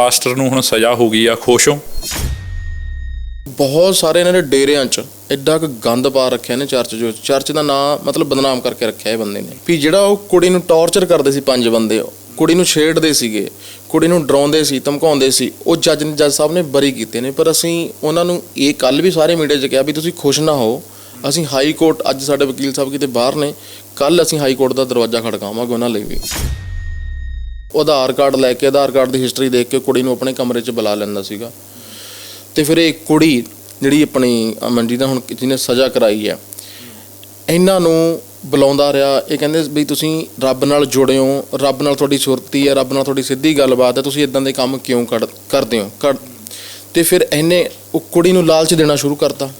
Pastor ਨੂੰ ਹੁਣ ਸਜ਼ਾ ਹੋ ਗਈ ਆ, ਖੁਸ਼ ਹੋ? ਬਹੁਤ ਸਾਰੇ ਇਹਨਾਂ ਦੇ ਡੇਰਿਆਂ 'ਚ ਐਡਾ ਕੁ ਗੰਦ ਪਾ ਰੱਖਿਆ ਨੇ ਚਰਚ ਜੋ, ਚਰਚ ਦਾ ਨਾਂ ਮਤਲਬ ਬਦਨਾਮ ਕਰਕੇ ਰੱਖਿਆ ਇਹ ਬੰਦੇ ਨੇ। ਵੀ ਜਿਹੜਾ ਉਹ ਕੁੜੀ ਨੂੰ ਟੌਰਚਰ ਕਰਦੇ ਸੀ ਪੰਜ ਬੰਦੇ ਕੁੜੀ ਨੂੰ ਛੇੜਦੇ ਸੀਗੇ, ਕੁੜੀ ਨੂੰ ਡਰਾਉਂਦੇ ਸੀ, ਧਮਕਾਉਂਦੇ ਸੀ, ਉਹ ਜੱਜ ਨੇ ਜੱਜ ਸਾਹਿਬ ਨੇ ਬਰੀ ਕੀਤੇ ਨੇ, ਪਰ ਅਸੀਂ ਉਹਨਾਂ ਨੂੰ ਇਹ ਕੱਲ ਵੀ ਸਾਰੇ ਮੀਡੀਆ 'ਚ ਕਿਹਾ ਵੀ ਤੁਸੀਂ ਖੁਸ਼ ਨਾ ਹੋ, ਅਸੀਂ ਹਾਈ ਕੋਰਟ ਅੱਜ ਸਾਡੇ ਵਕੀਲ ਸਾਹਿਬ ਕਿਤੇ ਬਾਹਰ ਨੇ ਕੱਲ ਅਸੀਂ ਹਾਈ ਕੋਰਟ ਦਾ ਦਰਵਾਜ਼ਾ ਖੜਕਾਵਾਂਗੇ ਉਹਨਾਂ ਲਈ ਵੀ। ਉਹ ਆਧਾਰ ਕਾਰਡ ਲੈ ਕੇ, ਆਧਾਰ ਕਾਰਡ ਦੀ ਹਿਸਟਰੀ ਦੇਖ ਕੇ ਕੁੜੀ ਨੂੰ ਆਪਣੇ ਕਮਰੇ 'ਚ ਬੁਲਾ ਲੈਂਦਾ ਸੀਗਾ। ਤੇ ਫਿਰ ਇਹ ਕੁੜੀ ਜਿਹੜੀ ਆਪਣੀ ਅਮਨਜੀਤ ਦਾ ਹੁਣ ਜਿਹਨੇ ਸਜ਼ਾ ਕਰਾਈ ਹੈ, ਇਹਨਾਂ ਨੂੰ ਬੁਲਾਉਂਦਾ ਰਿਹਾ। ਇਹ ਕਹਿੰਦੇ ਵੀ ਤੁਸੀਂ ਰੱਬ ਨਾਲ ਜੁੜੇ ਹੋ, ਰੱਬ ਨਾਲ ਤੁਹਾਡੀ ਸੁਰਤੀ ਹੈ, ਰੱਬ ਨਾਲ ਤੁਹਾਡੀ ਸਿੱਧੀ ਗੱਲਬਾਤ ਹੈ, ਤੁਸੀਂ ਇਦਾਂ ਦੇ ਕੰਮ ਕਿਉਂ ਕਰ- ਕਰਦੇ ਹੋ? ਕਰ, ਤੇ ਫਿਰ ਇਹਨੇ ਉਹ ਕੁੜੀ ਨੂੰ ਲਾਲਚ ਦੇਣਾ ਸ਼ੁਰੂ ਕਰਤਾ।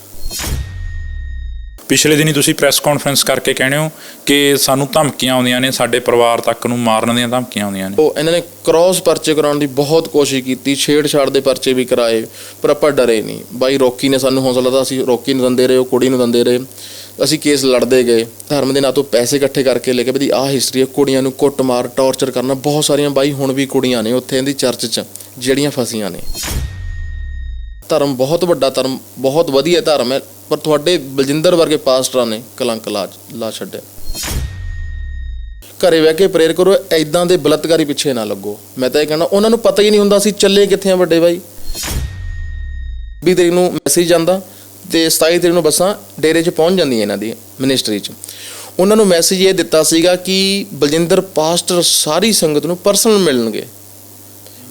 ਪਿਛਲੇ ਦਿਨੀ ਤੁਸੀਂ ਪ੍ਰੈਸ ਕਾਨਫਰੰਸ ਕਰਕੇ ਕਹਿੰਦੇ ਹੋ ਕਿ ਸਾਨੂੰ ਧਮਕੀਆਂ ਆਉਂਦੀਆਂ ਨੇ, ਸਾਡੇ ਪਰਿਵਾਰ ਤੱਕ ਨੂੰ ਮਾਰਨ ਦੀਆਂ ਧਮਕੀਆਂ ਆਉਂਦੀਆਂ ਨੇ। ਉਹ ਇਹਨਾਂ ਨੇ ਕ੍ਰਾਸ ਪਰਚੇ ਕਰਾਉਣ ਦੀ ਬਹੁਤ ਕੋਸ਼ਿਸ਼ ਕੀਤੀ, ਛੇੜਛਾੜ ਦੇ ਪਰਚੇ ਵੀ ਕਰਾਏ, ਪਰ ਆਪਾਂ ਡਰੇ ਨਹੀਂ। ਬਾਈ ਰੋਕੀ ਨੇ ਸਾਨੂੰ ਹੌਸਲਾ ਦਿੱਤਾ, ਅਸੀਂ ਰੋਕੀ ਨੂੰ ਦਿੰਦੇ ਰਹੇ, ਉਹ ਕੁੜੀ ਨੂੰ ਦਿੰਦੇ ਰਹੇ। ਅਸੀਂ ਕੇਸ ਲੜਦੇ ਗਏ। ਧਰਮ ਦੇ ਨਾਂ ਤੋਂ ਪੈਸੇ ਇਕੱਠੇ ਕਰਕੇ ਲੈ ਕੇ ਵੀ ਆਹ ਹਿਸਟਰੀ ਹੈ, ਕੁੜੀਆਂ ਨੂੰ ਕੁੱਟਮਾਰ ਟੌਰਚਰ ਕਰਨਾ, ਬਹੁਤ ਸਾਰੀਆਂ ਬਾਈ ਹੁਣ ਵੀ ਕੁੜੀਆਂ ਨੇ ਉੱਥੇ ਇਹਦੀ ਚਰਚ 'ਚ, ਜਿਹੜੀਆਂ ਫਸੀਆਂ ਨੇ। ਧਰਮ ਬਹੁਤ ਵੱਡਾ ਧਰਮ, ਬਹੁਤ ਵਧੀਆ ਧਰਮ ਹੈ, ਪਰ ਤੁਹਾਡੇ ਬਲਜਿੰਦਰ ਵਰਗੇ ਪਾਸਟਰਾਂ ਨੇ ਕਲੰਕ ਲਾ ਲਾ ਛੱਡਿਆ। ਘਰੇ ਬਹਿ ਕੇ ਪ੍ਰੇਰ ਕਰੋ ਐਦਾਂ ਦੇ ਬਲਤਕਾਰੀ ਪਿੱਛੇ ਨਾ ਲੱਗੋ। ਮੈਂ ਤਾਂ ਇਹ ਕਹਿੰਦਾ, ਉਹਨਾਂ ਨੂੰ ਪਤਾ ਹੀ ਨਹੀਂ ਹੁੰਦਾ ਸੀ ਚੱਲੇ ਕਿੱਥੇ ਆ ਵੱਡੇ ਬਾਈ। ਵੀ ਤਰੀਕ ਨੂੰ ਮੈਸੇਜ ਜਾਂਦਾ ਤੇ 27 ਤਰੀਕ ਨੂੰ ਬੱਸਾਂ ਡੇਰੇ 'ਚ ਪਹੁੰਚ ਜਾਂਦੀਆਂ ਇਹਨਾਂ ਦੀ ਮਿਨਿਸਟਰੀ 'ਚ। ਉਹਨਾਂ ਨੂੰ ਮੈਸੇਜ ਇਹ ਦਿੱਤਾ ਸੀਗਾ ਕਿ ਬਲਜਿੰਦਰ ਪਾਸਟਰ ਸਾਰੀ ਸੰਗਤ ਨੂੰ ਪਰਸਨਲ ਮਿਲਣਗੇ।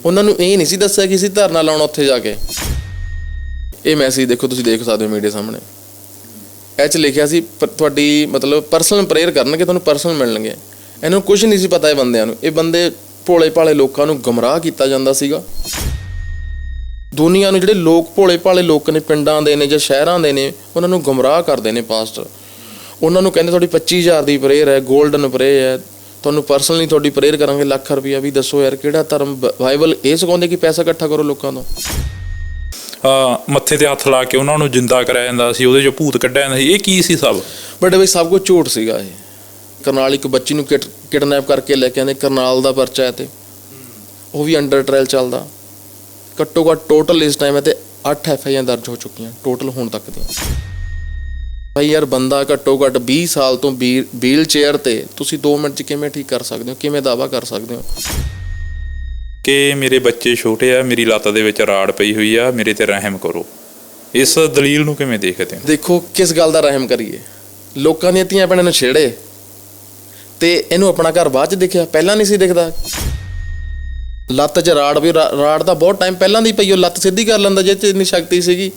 ਉਹਨਾਂ ਨੂੰ ਇਹ ਨਹੀਂ ਸੀ ਦੱਸਿਆ ਕਿ ਅਸੀਂ ਧਰਨਾ ਲਾਉਣਾ ਉੱਥੇ ਜਾ ਕੇ। ਇਹ ਮੈਸੇਜ ਦੇਖੋ ਤੁਸੀਂ ਦੇਖ ਸਕਦੇ ਹੋ ਮੀਡੀਆ ਸਾਹਮਣੇ। ਇਹ 'ਚ ਲਿਖਿਆ ਸੀ ਪ- ਤੁਹਾਡੀ ਮਤਲਬ ਪਰਸਨਲ ਪ੍ਰੇਅਰ ਕਰਨਗੇ, ਤੁਹਾਨੂੰ ਪਰਸਨਲ ਮਿਲਣਗੇ। ਇਹਨੂੰ ਨੂੰ ਕੁਝ ਨਹੀਂ ਸੀ ਪਤਾ ਇਹ ਬੰਦਿਆਂ ਨੂੰ। ਇਹ ਬੰਦੇ ਭੋਲੇ ਭਾਲੇ ਲੋਕਾਂ ਨੂੰ ਗਮਰਾਹ ਕੀਤਾ ਜਾਂਦਾ ਸੀਗਾ। ਦੁਨੀਆ ਨੂੰ ਜਿਹੜੇ ਲੋਕ ਭੋਲੇ ਭਾਲੇ ਲੋਕ ਨੇ, ਪਿੰਡਾਂ ਦੇ ਨੇ ਜਾਂ ਸ਼ਹਿਰਾਂ ਦੇ ਨੇ, ਉਹਨਾਂ ਨੂੰ ਗਮਰਾਹ ਕਰਦੇ ਨੇ ਪਾਸਟਰ ਉਹਨਾਂ ਨੂੰ ਕਹਿੰਦੇ ਤੁਹਾਡੀ 25000 ਦੀ ਪ੍ਰੇਅਰ ਹੈ 골ਡਨ ਪ੍ਰੇਅਰ ਹੈ। ਤੁਹਾਨੂੰ ਪਰਸਨਲੀ ਤੁਹਾਡੀ ਪ੍ਰੇਅਰ ਕਰਾਂਗੇ, ਲੱਖ ਰੁਪਈਆ ਵੀ ਦੱਸੋ ਯਾਰ, ਕਿਹੜਾ ਧਰਮ ਬ- ਬਾਈਬਲ ਇਹ ਸਿਖਾਉਂਦੇ ਕਿ ਪੈਸਾ ਇਕੱਠਾ ਕਰੋ ਲੋਕਾਂ ਤੋਂ? ਮੱਥੇ ਤੇ ਹੱਥ ਲਾ ਕੇ ਉਹਨਾਂ ਨੂੰ ਜਿੰਦਾ ਕਰਾਇਆ ਜਾਂਦਾ ਸੀ, ਉਹਦੇ ਚੋਂ ਭੂਤ ਕੱਢਿਆ ਜਾਂਦਾ ਸੀ। ਇਹ ਕੀ ਸੀ ਸਭ? ਬਟ ਬਈ ਸਭ ਕੁਝ ਝੂਠ ਸੀਗਾ ਇਹ। ਕਰਨਾਲ ਇੱਕ ਬੱਚੀ ਨੂੰ ਕਿਡਨੈਪ ਕਰਕੇ ਲੈ ਕੇ ਆਂਦੇ ਕਰਨਾਲ ਦਾ ਪਰਚਾ ਹੈ ਤੇ। ਉਹ ਵੀ ਅੰਡਰ ਟ੍ਰਾਇਲ ਚੱਲਦਾ। ਘੱਟੋ ਘੱਟ ਟੋਟਲ ਇਸ ਟਾਈਮ ਹੈ ਤੇ 8 ਐਫ ਆਈ ਦਰਜ ਹੋ ਚੁੱਕੀਆਂ ਟੋਟਲ ਹੁਣ ਤੱਕ ਦੀਆਂ। ਭਾਈ ਯਾਰ ਬੰਦਾ ਘੱਟੋ ਘੱਟ 20 ਸਾਲ ਤੋਂ ਵੀਲ ਚੇਅਰ ਤੇ, ਤੁਸੀਂ 2 ਮਿੰਟ ਚ ਕਿਵੇਂ ਠੀਕ ਕਰ ਸਕਦੇ ਹੋ, ਕਿਵੇਂ ਦਾਵਾ ਕਰ ਸਕਦੇ ਹੋ? ਕਿ ਮੇਰੇ ਬੱਚੇ ਛੋਟੇ ਆ, ਮੇਰੀ ਲੱਤ ਦੇ ਵਿੱਚ ਰਾੜ ਪਈ ਹੋਈ ਆ, ਮੇਰੇ ਤੇ ਰਹਿਮ ਕਰੋ। ਇਸ ਦਲੀਲ ਨੂੰ ਕਿਵੇਂ ਦੇਖਦੇ ਹੋ? ਦੇਖੋ, ਕਿਸ ਗੱਲ ਦਾ ਰਹਿਮ ਕਰੀਏ? ਲੋਕਾਂ ਦੀਆਂ ਧੀਆਂ ਭੈਣਾਂ ਨੂੰ ਛੇੜੇ। ਤੇ ਇਹਨੂੰ ਆਪਣਾ ਘਰ ਬਾਅਦ ਚ ਦੇਖਿਆ? ਪਹਿਲਾਂ ਨਹੀਂ ਸੀ ਦਿਖਦਾ। ਲੱਤ 'ਚ ਰਾੜ ਵੀ ਰਾੜ ਦਾ ਬਹੁਤ ਟਾਈਮ ਪਹਿਲਾਂ ਦੀ ਪਈ, ਉਹ ਲੱਤ ਸਿੱਧੀ ਕਰ ਲੈਂਦਾ ਜੇ 'ਚ ਇੰਨੀ ਸ਼ਕਤੀ ਸੀਗੀ।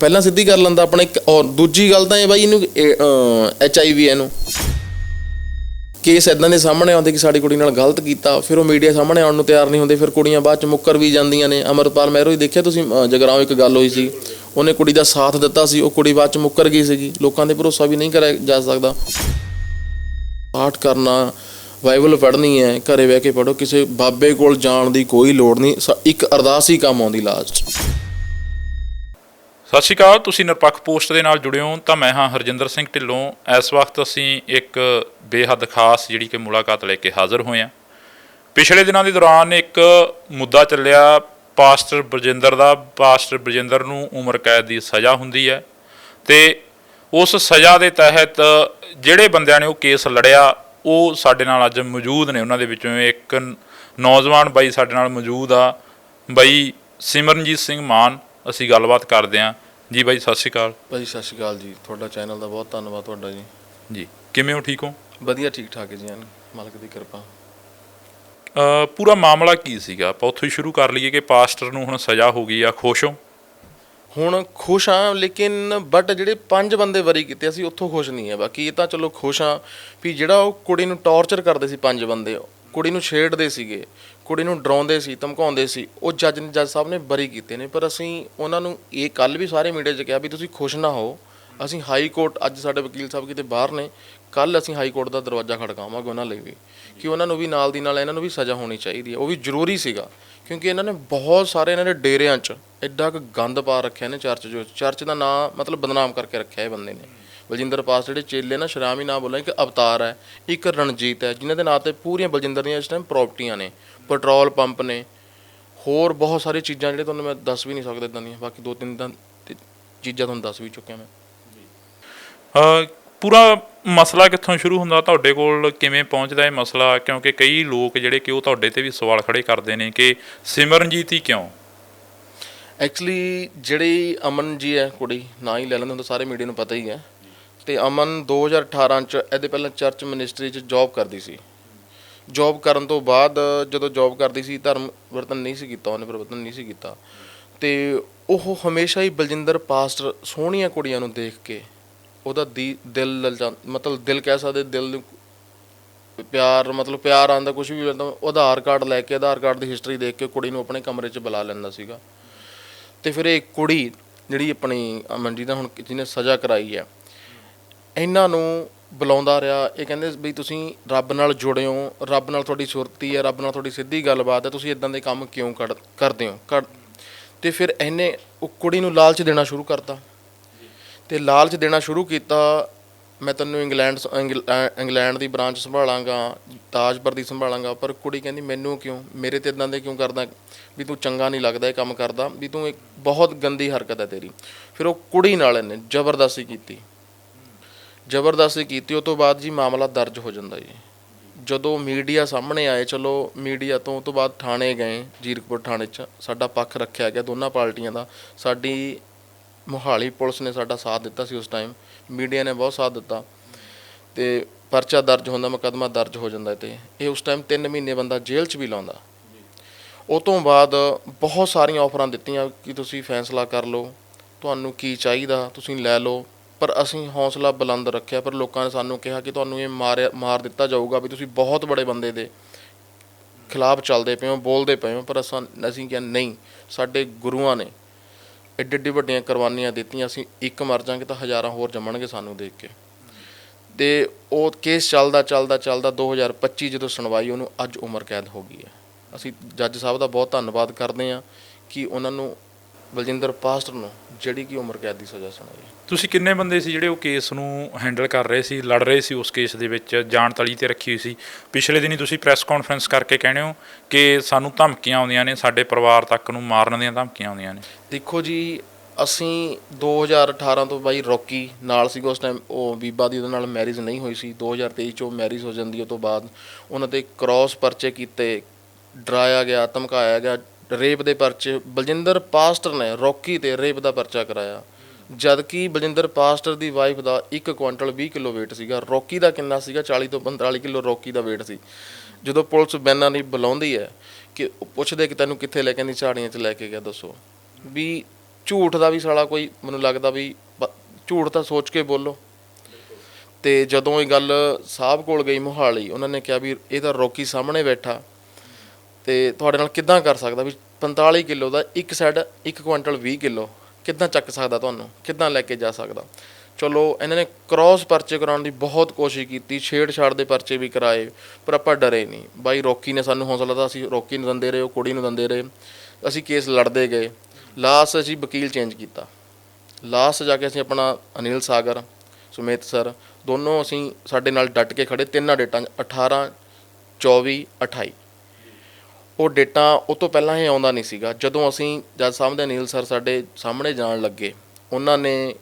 ਪਹਿਲਾਂ ਸਿੱਧੀ ਕਰ ਲੈਂਦਾ ਆਪਣੇ ਇੱਕ- ਔਰ ਦੂਜੀ ਗੱਲ ਤਾਂ ਇਹ ਬਾਈ ਇਹਨੂੰ ਐਚ ਆਈ ਵੀ ਇਹਨੂੰ। ਕੇਸ ਇਦਾਂ ਦੇ ਸਾਹਮਣੇ ਆਉਂਦੇ ਕਿ ਸਾਡੀ ਕੁੜੀ ਨਾਲ ਗਲਤ ਕੀਤਾ ਫਿਰ ਉਹ ਮੀਡੀਆ ਸਾਹਮਣੇ ਆਉਣ ਨੂੰ ਤਿਆਰ ਨਹੀਂ ਹੁੰਦੇ ਫਿਰ ਕੁੜੀਆਂ ਬਾਅਦ ਚ ਮੁੱਕਰ ਵੀ ਜਾਂਦੀਆਂ ਨੇ। ਅਮਰਪਾਲ ਮਹਿਰੋ ਹੀ ਦੇਖਿਆ ਤੁਸੀਂ ਅ, ਇੱਕ ਗੱਲ ਹੋਈ ਸੀ ਉਹਨੇ ਕੁੜੀ ਦਾ ਸਾਥ ਦਿੱਤਾ ਸੀ ਉਹ ਕੁੜੀ ਬਾਅਦ ਚ ਮੁੱਕਰ ਗਈ ਸੀਗੀ। ਲੋਕਾਂ ਦੇ ਭਰੋਸਾ ਵੀ ਨਹੀਂ ਕਰਿਆ ਜਾ ਸਕਦਾ। ਪਾਠ ਕਰਨਾ ਬਾਈਬਲ ਪੜ੍ਹਨੀ ਹੈ ਘਰੇ ਬਹਿ ਕੇ ਪੜੋ ਕਿਸੇ ਬਾਬੇ ਕੋਲ ਜਾਣ ਦੀ ਕੋਈ ਲੋੜ ਨਹੀਂ ਇੱਕ ਅਰਦਾਸ ਹੀ ਕੰਮ ਆਉਂਦੀ ਲਾਸਟ। ਸਤਿ ਸ਼੍ਰੀ ਅਕਾਲ, ਤੁਸੀਂ ਨਿਰਪੱਖ ਪੋਸਟ ਦੇ ਨਾਲ ਜੁੜੇ ਹੋ, ਤਾਂ ਮੈਂ ਹਾਂ ਹਰਜਿੰਦਰ ਸਿੰਘ ਢਿੱਲੋਂ। ਇਸ ਵਕਤ ਅਸੀਂ ਇੱਕ ਬੇਹੱਦ ਖਾਸ ਜਿਹੜੀ ਕਿ ਮੁਲਾਕਾਤ ਲੈ ਕੇ ਹਾਜ਼ਰ ਹੋਏ ਹਾਂ। ਪਿਛਲੇ ਦਿਨਾਂ ਦੇ ਦੌਰਾਨ ਇੱਕ ਮੁੱਦਾ ਚੱਲਿਆ, ਪਾਸਟਰ ਬਰਜਿੰਦਰ ਦਾ। ਪਾਸਟਰ ਬਰਜਿੰਦਰ ਨੂੰ ਉਮਰ ਕੈਦ ਦੀ ਸਜ਼ਾ ਹੁੰਦੀ ਹੈ ਤੇ ਉਸ ਸਜ਼ਾ ਦੇ ਤਹਿਤ ਜਿਹੜੇ ਬੰਦਿਆਂ ਨੇ ਉਹ ਕੇਸ ਲੜਿਆ, ਉਹ ਸਾਡੇ ਨਾਲ ਅੱਜ ਮੌਜੂਦ ਨੇ। ਉਹਨਾਂ ਦੇ ਵਿੱਚੋਂ ਇੱਕ ਨੌਜਵਾਨ ਬਾਈ ਸਾਡੇ ਨਾਲ ਮੌਜੂਦ ਆ, ਬਾਈ ਸਿਮਰਨਜੀਤ ਸਿੰਘ ਮਾਨ। ਅਸੀਂ ਗੱਲਬਾਤ ਕਰਦੇ ਹਾਂ। ਜੀ ਬਾਈ ਸਤਿ ਸ਼੍ਰੀ ਅਕਾਲ। ਭਾਜੀ ਸਤਿ ਸ਼੍ਰੀ ਅਕਾਲ ਜੀ। ਤੁਹਾਡਾ ਚੈਨਲ ਦਾ ਬਹੁਤ ਧੰਨਵਾਦ ਤੁਹਾਡਾ ਜੀ। ਜੀ ਕਿਵੇਂ ਹੋ ਠੀਕ ਹੋ? ਵਧੀਆ ਠੀਕ ਠਾਕ ਹੈ ਜੀ ਐਨ ਮਾਲਕ ਦੀ ਕਿਰਪਾ। ਅ, ਪੂਰਾ ਮਾਮਲਾ ਕੀ ਸੀਗਾ? ਆਪਾਂ ਉੱਥੋਂ ਹੀ ਸ਼ੁਰੂ ਕਰ ਲਈਏ ਕਿ ਪਾਸਟਰ ਨੂੰ ਹੁਣ ਸਜ਼ਾ ਹੋ ਗਈ ਆ ਖੁਸ਼ ਹੋ? ਹੁਣ ਖੁਸ਼ ਹਾਂ ਲੇਕਿਨ ਬਟ ਜਿਹੜੇ ਪੰਜ ਬੰਦੇ ਵਰੀ ਕੀਤੇ ਅਸੀਂ ਉੱਥੋਂ ਖੁਸ਼ ਨਹੀਂ ਹੈ। ਬਾਕੀ ਇਹ ਤਾਂ ਚਲੋ ਖੁਸ਼ ਹਾਂ ਵੀ ਜਿਹੜਾ ਉਹ ਕੁੜੀ ਨੂੰ ਟੌਰਚਰ ਕਰਦੇ ਸੀ ਪੰਜ ਬੰਦੇ ਕੁੜੀ ਨੂੰ ਛੇੜਦੇ ਸੀਗੇ ਕੁੜੀ ਨੂੰ ਡਰਾਉਂਦੇ ਸੀ, ਧਮਕਾਉਂਦੇ ਸੀ, ਉਹ ਜੱਜ ਨੇ, ਜੱਜ ਸਾਹਿਬ ਨੇ ਬਰੀ ਕੀਤੇ ਨੇ, ਪਰ ਅਸੀਂ ਉਹਨਾਂ ਨੂੰ ਇਹ ਕੱਲ ਵੀ ਸਾਰੇ ਮੀਡੀਆ 'ਚ ਕਿਹਾ ਵੀ ਤੁਸੀਂ ਖੁਸ਼ ਨਾ ਹੋ, ਅਸੀਂ ਹਾਈ ਕੋਰਟ ਅੱਜ ਸਾਡੇ ਵਕੀਲ ਸਾਹਿਬ ਕਿਤੇ ਬਾਹਰ ਨੇ ਕੱਲ ਅਸੀਂ ਹਾਈ ਕੋਰਟ ਦਾ ਦਰਵਾਜ਼ਾ ਖੜਕਾਵਾਂਗੇ ਉਹਨਾਂ ਲਈ ਵੀ, ਕਿ ਉਹਨਾਂ ਨੂੰ ਵੀ ਨਾਲ ਦੀ ਨਾਲ ਇਹਨਾਂ ਨੂੰ ਵੀ ਸਜ਼ਾ ਹੋਣੀ ਚਾਹੀਦੀ ਹੈ, ਉਹ ਵੀ ਜ਼ਰੂਰੀ ਸੀਗਾ, ਕਿਉਂਕਿ ਇਹਨਾਂ ਨੇ ਬਹੁਤ ਸਾਰੇ ਇਹਨਾਂ ਦੇ ਡੇਰਿਆਂ 'ਚ ਐਡਾ ਕੁ ਗੰਦ ਪਾ ਰੱਖਿਆ ਨੇ ਚਰਚ ਜੋ, ਚਰਚ ਦਾ ਨਾਂ ਮਤਲਬ ਬਦਨਾਮ ਕਰਕੇ ਰੱਖਿਆ ਇਹ ਬੰਦੇ ਨੇ। ਬਲਜਿੰਦਰ ਪਾਸ ਜਿਹੜੇ ਚੇਲੇ ਨਾ ਸ਼ਰਾਮ ਹੀ ਨਾ ਬੋਲਾਂ ਇੱਕ ਅਵਤਾਰ ਹੈ ਇੱਕ ਰਣਜੀਤ ਹੈ ਜਿਨ੍ਹਾਂ ਦੇ ਨਾਂ ਤੇ ਪੂਰੀਆਂ ਬਲਜਿੰਦਰ ਦੀਆਂ ਇਸ ਟਾਈਮ ਪ੍ਰਾਪਰਟੀਆਂ ਨੇ। ਪੈਟਰੋਲ ਪੰਪ ਨੇ ਹੋਰ ਬਹੁਤ ਸਾਰੀਆਂ ਚੀਜ਼ਾਂ ਜਿਹੜੇ ਤੁਹਾਨੂੰ ਮੈਂ ਦੱਸ ਵੀ ਨਹੀਂ ਸਕਦਾ ਇਦਾਂ ਦੀਆਂ ਬਾਕੀ ਦੋ ਤਿੰਨ ਤਾਂ ਤੇ ਚੀਜ਼ਾਂ ਤੁਹਾਨੂੰ ਦੱਸ ਵੀ ਚੁੱਕਿਆ ਮੈਂ। ਅ, ਪੂਰਾ ਮਸਲਾ ਕਿੱਥੋਂ ਸ਼ੁਰੂ ਹੁੰਦਾ? ਤੁਹਾਡੇ ਕੋਲ ਕਿਵੇਂ ਪਹੁੰਚਦਾ ਇਹ ਮਸਲਾ? ਕਿਉਂਕਿ ਕਈ ਲੋਕ ਜਿਹੜੇ ਕਿ ਉਹ ਤੁਹਾਡੇ ਤੇ ਵੀ ਸਵਾਲ ਖੜੇ ਕਰਦੇ ਨੇ ਕਿ ਸਿਮਰਨਜੀਤ ਹੀ ਕਿਉਂ? ਐਕਚੁਅਲੀ ਜਿਹੜੀ ਅਮਨ ਜੀ ਹੈ ਕੁੜੀ ਨਾਂ ਹੀ ਲੈ ਲੈਂਦੇ ਹੁੰਦਾ ਸਾਰੇ ਮੀਡੀਆ ਨੂੰ ਪਤਾ ਹੀ ਹੈ। ਤੇ ਅਮਨ 2018 ਚ ਇਹਦੇ ਪਹਿਲਾਂ ਚਰਚ ਮਿਨਿਸਟਰੀ ਚ ਜੌਬ ਕਰਦੀ ਸੀ। ਜੌਬ ਕਰਨ ਤੋਂ ਬਾਅਦ ਜਦੋਂ ਜੌਬ ਕਰਦੀ ਸੀ, ਧਰਮ ਵਰਤਨ ਨਹੀਂ ਸੀ ਕੀਤਾ, ਉਹਨੇ ਪਰਿਵਰਤਨ ਨਹੀਂ ਸੀ ਕੀਤਾ। ਤੇ ਉਹ ਹਮੇਸ਼ਾ ਹੀ ਬਲਜਿੰਦਰ ਪਾਸਟਰ ਸੋਹਣੀਆਂ ਕੁੜੀਆਂ ਨੂੰ ਦੇਖ ਕੇ ਉਹਦਾ ਦੀ ਦਿਲ ਲਲਚਾ ਮਤਲਬ ਦਿਲ ਕਹਿ ਸਕਦੇ, ਦਿਲ ਨੂੰ ਪਿਆਰ, ਮਤਲਬ ਪਿਆਰ ਆਂਦਾ ਕੁਝ ਵੀ ਤਾਂ ਆਧਾਰ ਕਾਰਡ ਲੈ ਕੇ, ਆਧਾਰ ਕਾਰਡ ਦੀ ਹਿਸਟਰੀ ਦੇਖ ਕੇ ਕੁੜੀ ਨੂੰ ਆਪਣੇ ਕਮਰੇ 'ਚ ਬੁਲਾ ਲੈਂਦਾ ਸੀਗਾ। ਤੇ ਫਿਰ ਇਹ ਕੁੜੀ ਜਿਹੜੀ ਆਪਣੀ ਅਮਨਜੀਤ ਦਾ ਹੁਣ ਜਿਹਨੇ ਸਜ਼ਾ ਕਰਾਈ ਹੈ ਇਹਨਾਂ ਨੂੰ ਬੁਲਾਉਂਦਾ ਰਿਹਾ, ਇਹ ਕਹਿੰਦੇ ਵੀ ਤੁਸੀਂ ਰੱਬ ਨਾਲ ਜੁੜੇ ਹੋ, ਰੱਬ ਨਾਲ ਤੁਹਾਡੀ ਸੁਰਤੀ ਹੈ, ਰੱਬ ਨਾਲ ਤੁਹਾਡੀ ਸਿੱਧੀ ਗੱਲਬਾਤ ਹੈ, ਤੁਸੀਂ ਇਦਾਂ ਦੇ ਕੰਮ ਕਿਉਂ ਕਰ- ਕਰਦੇ ਹੋ? ਕਰ, ਤੇ ਫਿਰ ਇਹਨੇ ਉਹ ਕੁੜੀ ਨੂੰ ਲਾਲਚ ਦੇਣਾ ਸ਼ੁਰੂ ਕਰਤਾ। ਤੇ ਲਾਲਚ ਦੇਣਾ ਸ਼ੁਰੂ ਕੀਤਾ, ਮੈਂ ਤੈਨੂੰ ਇੰਗਲੈਂਡ ਸ- ਇੰਗਲ- ਇੰਗਲੈਂਡ ਦੀ ਬ੍ਰਾਂਚ ਸੰਭਾਲਾਂਗਾ, ਤਾਜਪੁਰ ਦੀ ਸੰਭਾਲਾਂਗਾ, ਪਰ ਕੁੜੀ ਕਹਿੰਦੀ, ਮੈਨੂੰ ਕਿਉਂ? ਮੇਰੇ ਤੇ ਇਦਾਂ ਦੇ ਕਿਉਂ ਕਰਦਾ? ਵੀ ਤੂੰ ਚੰਗਾ ਨਹੀਂ ਲੱਗਦਾ ਇਹ ਕੰਮ ਕਰਦਾ, ਵੀ ਤੂੰ ਇੱਕ ਬਹੁਤ ਗੰਦੀ ਹਰਕਤ ਹੈ ਤੇਰੀ। ਫਿਰ ਉਹ ਕੁੜੀ ਨਾਲ ਇਹਨੇ ਜ਼ਬਰਦਸਤੀ ਕੀਤੀ। ਜ਼ਬਰਦਸਤੀ ਕੀਤੀ, ਉਹ ਤੋਂ ਬਾਅਦ ਜੀ ਮਾਮਲਾ ਦਰਜ ਹੋ ਜਾਂਦਾ ਜੀ। ਜਦੋਂ ਮੀਡੀਆ ਸਾਹਮਣੇ ਆਏ, ਚਲੋ ਮੀਡੀਆ ਤੋਂ, ਉਹ ਤੋਂ ਬਾਅਦ ਥਾਣੇ ਗਏ, ਜੀਰਕਪੁਰ ਥਾਣੇ 'ਚ, ਸਾਡਾ ਪੱਖ ਰੱਖਿਆ ਗਿਆ ਦੋਨਾਂ ਪਾਰਟੀਆਂ ਦਾ। ਸਾਡੀ ਮੋਹਾਲੀ ਪੁਲਿਸ ਨੇ ਸਾਡਾ ਸਾਥ ਦਿੱਤਾ ਸੀ ਉਸ ਟਾਈਮ ਮੀਡੀਆ ਨੇ ਬਹੁਤ ਸਾਥ ਦਿੱਤਾ। ਤੇ ਪਰਚਾ ਦਰਜ ਹੁੰਦਾ ਮੁਕੱਦਮਾ ਦਰਜ ਹੋ ਜਾਂਦਾ ਤੇ, ਇਹ ਉਸ ਟਾਈਮ 3 ਮਹੀਨੇ ਬੰਦਾ ਜੇਲ੍ਹ 'ਚ ਵੀ ਲਾਉਂਦਾ। ਉਹ ਤੋਂ ਬਾਅਦ ਬਹੁਤ ਸਾਰੀਆਂ ਆਫਰਾਂ ਦਿੱਤੀਆਂ ਕਿ ਤੁਸੀਂ ਫੈਸਲਾ ਕਰ ਲਓ, ਤੁਹਾਨੂੰ ਕੀ ਚਾਹੀਦਾ, ਤੁਸੀਂ ਲੈ ਲਓ। ਪਰ ਅਸੀਂ ਹੌਸਲਾ ਬੁਲੰਦ ਰੱਖਿਆ, ਪਰ ਲੋਕਾਂ ਨੇ ਸਾਨੂੰ ਕਿਹਾ ਕਿ ਤੁਹਾਨੂੰ ਇਹ ਮਾਰਿਆ ਮਾਰ ਦਿੱਤਾ ਜਾਊਗਾ ਵੀ ਤੁਸੀਂ ਬਹੁਤ ਬੜੇ ਬੰਦੇ ਦੇ ਖਿਲਾਫ ਚੱਲਦੇ ਪਏ ਹੋ, ਬੋਲਦੇ ਪਏ ਹੋ, ਪਰ ਅਸਾਂ, ਅਸੀਂ ਕਿਹਾ ਨਹੀਂ, ਸਾਡੇ ਗੁਰੂਆਂ ਨੇ ਐਡੀ ਐਡੀ ਵੱਡੀਆਂ ਕੁਰਬਾਨੀਆਂ ਦਿੱਤੀਆਂ, ਅਸੀਂ ਇੱਕ ਮਰ ਜਾਾਂਗੇ ਤਾਂ ਹਜ਼ਾਰਾਂ ਹੋਰ ਜੰਮਣਗੇ ਸਾਨੂੰ ਦੇਖ ਕੇ। ਤੇ ਉਹ ਕੇਸ ਚੱਲਦਾ ਚੱਲਦਾ ਚੱਲਦਾ 2025 ਜਦੋਂ ਸੁਣਵਾਈ, ਉਹਨੂੰ ਅੱਜ ਉਮਰ ਕੈਦ ਹੋ ਗਈ ਹੈ। ਅਸੀਂ ਜੱਜ ਸਾਹਿਬ ਦਾ ਬਹੁਤ ਧੰਨਵਾਦ ਕਰਦੇ ਹਾਂ ਕਿ ਉਹਨਾਂ ਨੂੰ ਬਲਜਿੰਦਰ ਪਾਸਟਰ ਨੂੰ ਜਿਹੜੀ ਕਿ ਉਮਰ ਕੈਦ ਦੀ ਸਜ਼ਾ ਸੁਣਾਈ। ਤੁਸੀਂ ਕਿੰਨੇ ਬੰਦੇ ਸੀ ਜਿਹੜੇ ਉਹ ਕੇਸ ਨੂੰ ਹੈਂਡਲ ਕਰ ਰਹੇ ਸੀ ਲੜ ਰਹੇ ਸੀ ਉਸ ਕੇਸ ਦੇ ਵਿੱਚ ਜਾਨ ਤਲੀ ਤੇ ਰੱਖੀ ਹੋਈ ਸੀ? ਪਿਛਲੇ ਦਿਨੀ ਤੁਸੀਂ ਪ੍ਰੈਸ ਕਾਨਫਰੰਸ ਕਰਕੇ ਕਹਿੰਦੇ ਹੋ ਕਿ ਸਾਨੂੰ ਧਮਕੀਆਂ ਆਉਂਦੀਆਂ ਨੇ ਸਾਡੇ ਪਰਿਵਾਰ ਤੱਕ ਨੂੰ ਮਾਰਨ ਦੀਆਂ ਧਮਕੀਆਂ ਆਉਂਦੀਆਂ ਨੇ। ਦੇਖੋ ਜੀ ਅਸੀਂ 2018 ਤੋਂ ਬਾਈ ਰੌਕੀ ਨਾਲ ਸੀ ਉਸ ਟਾਈਮ ਉਹ ਬੀਬਾ ਦੀ ਉਹਦੇ ਨਾਲ ਮੈਰਿਜ ਨਹੀਂ ਹੋਈ ਸੀ। 2023 ਚ ਉਹ ਮੈਰਿਜ ਹੋ ਜਾਂਦੀ ਉਹ ਤੋਂ ਬਾਅਦ ਉਹਨਾਂ ਤੇ ਕ੍ਰਾਸ ਪਰਚੇ ਕੀਤੇ ਡਰਾਇਆ ਗਿਆ ਧਮਕਾਇਆ ਗਿਆ ਰੇਪ ਦੇ ਪਰਚੇ, ਬਲਜਿੰਦਰ ਪਾਸਟਰ ਨੇ ਰੌਕੀ ਤੇ ਰੇਪ ਦਾ ਪਰਚਾ ਕਰਾਇਆ। ਜਦਕਿ ਬਲਜਿੰਦਰ ਪਾਸਟਰ ਦੀ ਵਾਈਫ ਦਾ 1 ਕੁਇੰਟਲ 20 ਕਿਲੋ weight ਸੀਗਾ, ਰੌਕੀ ਦਾ ਕਿੰਨਾ ਸੀਗਾ? 40 ਤੋਂ 45 ਕਿਲੋ ਰੌਕੀ ਦਾ weight ਸੀ। ਜਦੋਂ ਪੁਲਿਸ ਬੈਨਾਂ ਨਹੀਂ ਬੁਲਾਉਂਦੀ ਹੈ ਕਿ ਉਹ ਪੁੱਛਦੇ ਕਿ ਤੈਨੂੰ ਕਿੱਥੇ ਲੈ ਕੇ ਨਹੀਂ ਝਾੜੀਆਂ 'ਚ ਲੈ ਕੇ ਗਿਆ, ਦੱਸੋ। ਵੀ ਝੂਠ ਦਾ ਵੀ ਸਾਲਾ ਕੋਈ, ਮੈਨੂੰ ਲੱਗਦਾ ਵੀ ਬ- ਝੂਠ ਤਾਂ ਸੋਚ ਕੇ ਬੋਲੋ। ਤੇ ਜਦੋਂ ਇਹ ਗੱਲ ਸਾਹਿਬ ਕੋਲ ਗਈ ਮੋਹਾਲੀ, ਉਹਨਾਂ ਨੇ ਕਿਹਾ ਵੀ ਇਹ ਤਾਂ ਰੋਕੀ ਸਾਹਮਣੇ ਬੈਠਾ। ਤੇ ਤੁਹਾਡੇ ਨਾਲ ਕਿੱਦਾਂ ਕਰ ਸਕਦਾ? ਵੀ 45 ਕਿਲੋ ਦਾ ਇੱਕ ਸਾਈਡ 1 ਕੁਇੰਟਲ 20 ਕਿਲੋ, ਕਿੱਦਾਂ ਚੱਕ ਸਕਦਾ ਤੁਹਾਨੂੰ? ਕਿੱਦਾਂ ਲੈ ਕੇ ਜਾ ਸਕਦਾ? ਚਲੋ, ਇਹਨਾਂ ਨੇ ਕ੍ਰਾਸ ਪਰਚੇ ਕਰਾਉਣ ਦੀ ਬਹੁਤ ਕੋਸ਼ਿਸ਼ ਕੀਤੀ, ਛੇੜਛਾੜ ਦੇ ਪਰਚੇ ਵੀ ਕਰਾਏ, ਪਰ ਆਪਾਂ ਡਰੇ ਨਹੀਂ। ਬਾਈ, ਰੋਕੀ ਨੇ ਸਾਨੂੰ ਹੌਸਲਾ ਦਿੱਤਾ, ਅਸੀਂ ਰੋਕੀ ਨੂੰ ਦਿੰਦੇ ਰਹੇ, ਉਹ ਕੁੜੀ ਨੂੰ ਦਿੰਦੇ ਰਹੇ। ਅਸੀਂ ਕੇਸ ਲੜਦੇ ਗਏ। ਲਾਸਟ ਅਸੀਂ ਵਕੀਲ ਚੇਂਜ ਕੀਤਾ। ਲਾਸਟ ਜਾ ਕੇ ਅਸੀਂ ਆਪਣਾ ਅਨਿਲ ਸਾਗਰ, ਸੁਮੇਤ ਸਰ ਦੋਨੋਂ ਅਸੀਂ ਸਾਡੇ ਨਾਲ ਡਟ ਕੇ ਖੜੇ ਤਿੰਨਾਂ ਡੇਟਾਂ 'ਚ 18 24 28 ਉਹ ਡੇਟਾ ਉਹ ਤੋਂ ਪਹਿਲਾਂ ਹੀ ਆਉਂਦਾ ਨਹੀਂ ਸੀਗਾ। ਜਦੋਂ ਅਸੀਂ ਜੱਜ ਸਾਹਿਬ ਦੇ ਅਨਿਲ ਸਰ ਸਾਡੇ ਸਾਹਮਣੇ ਜਾਣ ਲੱਗੇ, ਉਹਨਾਂ ਨੇ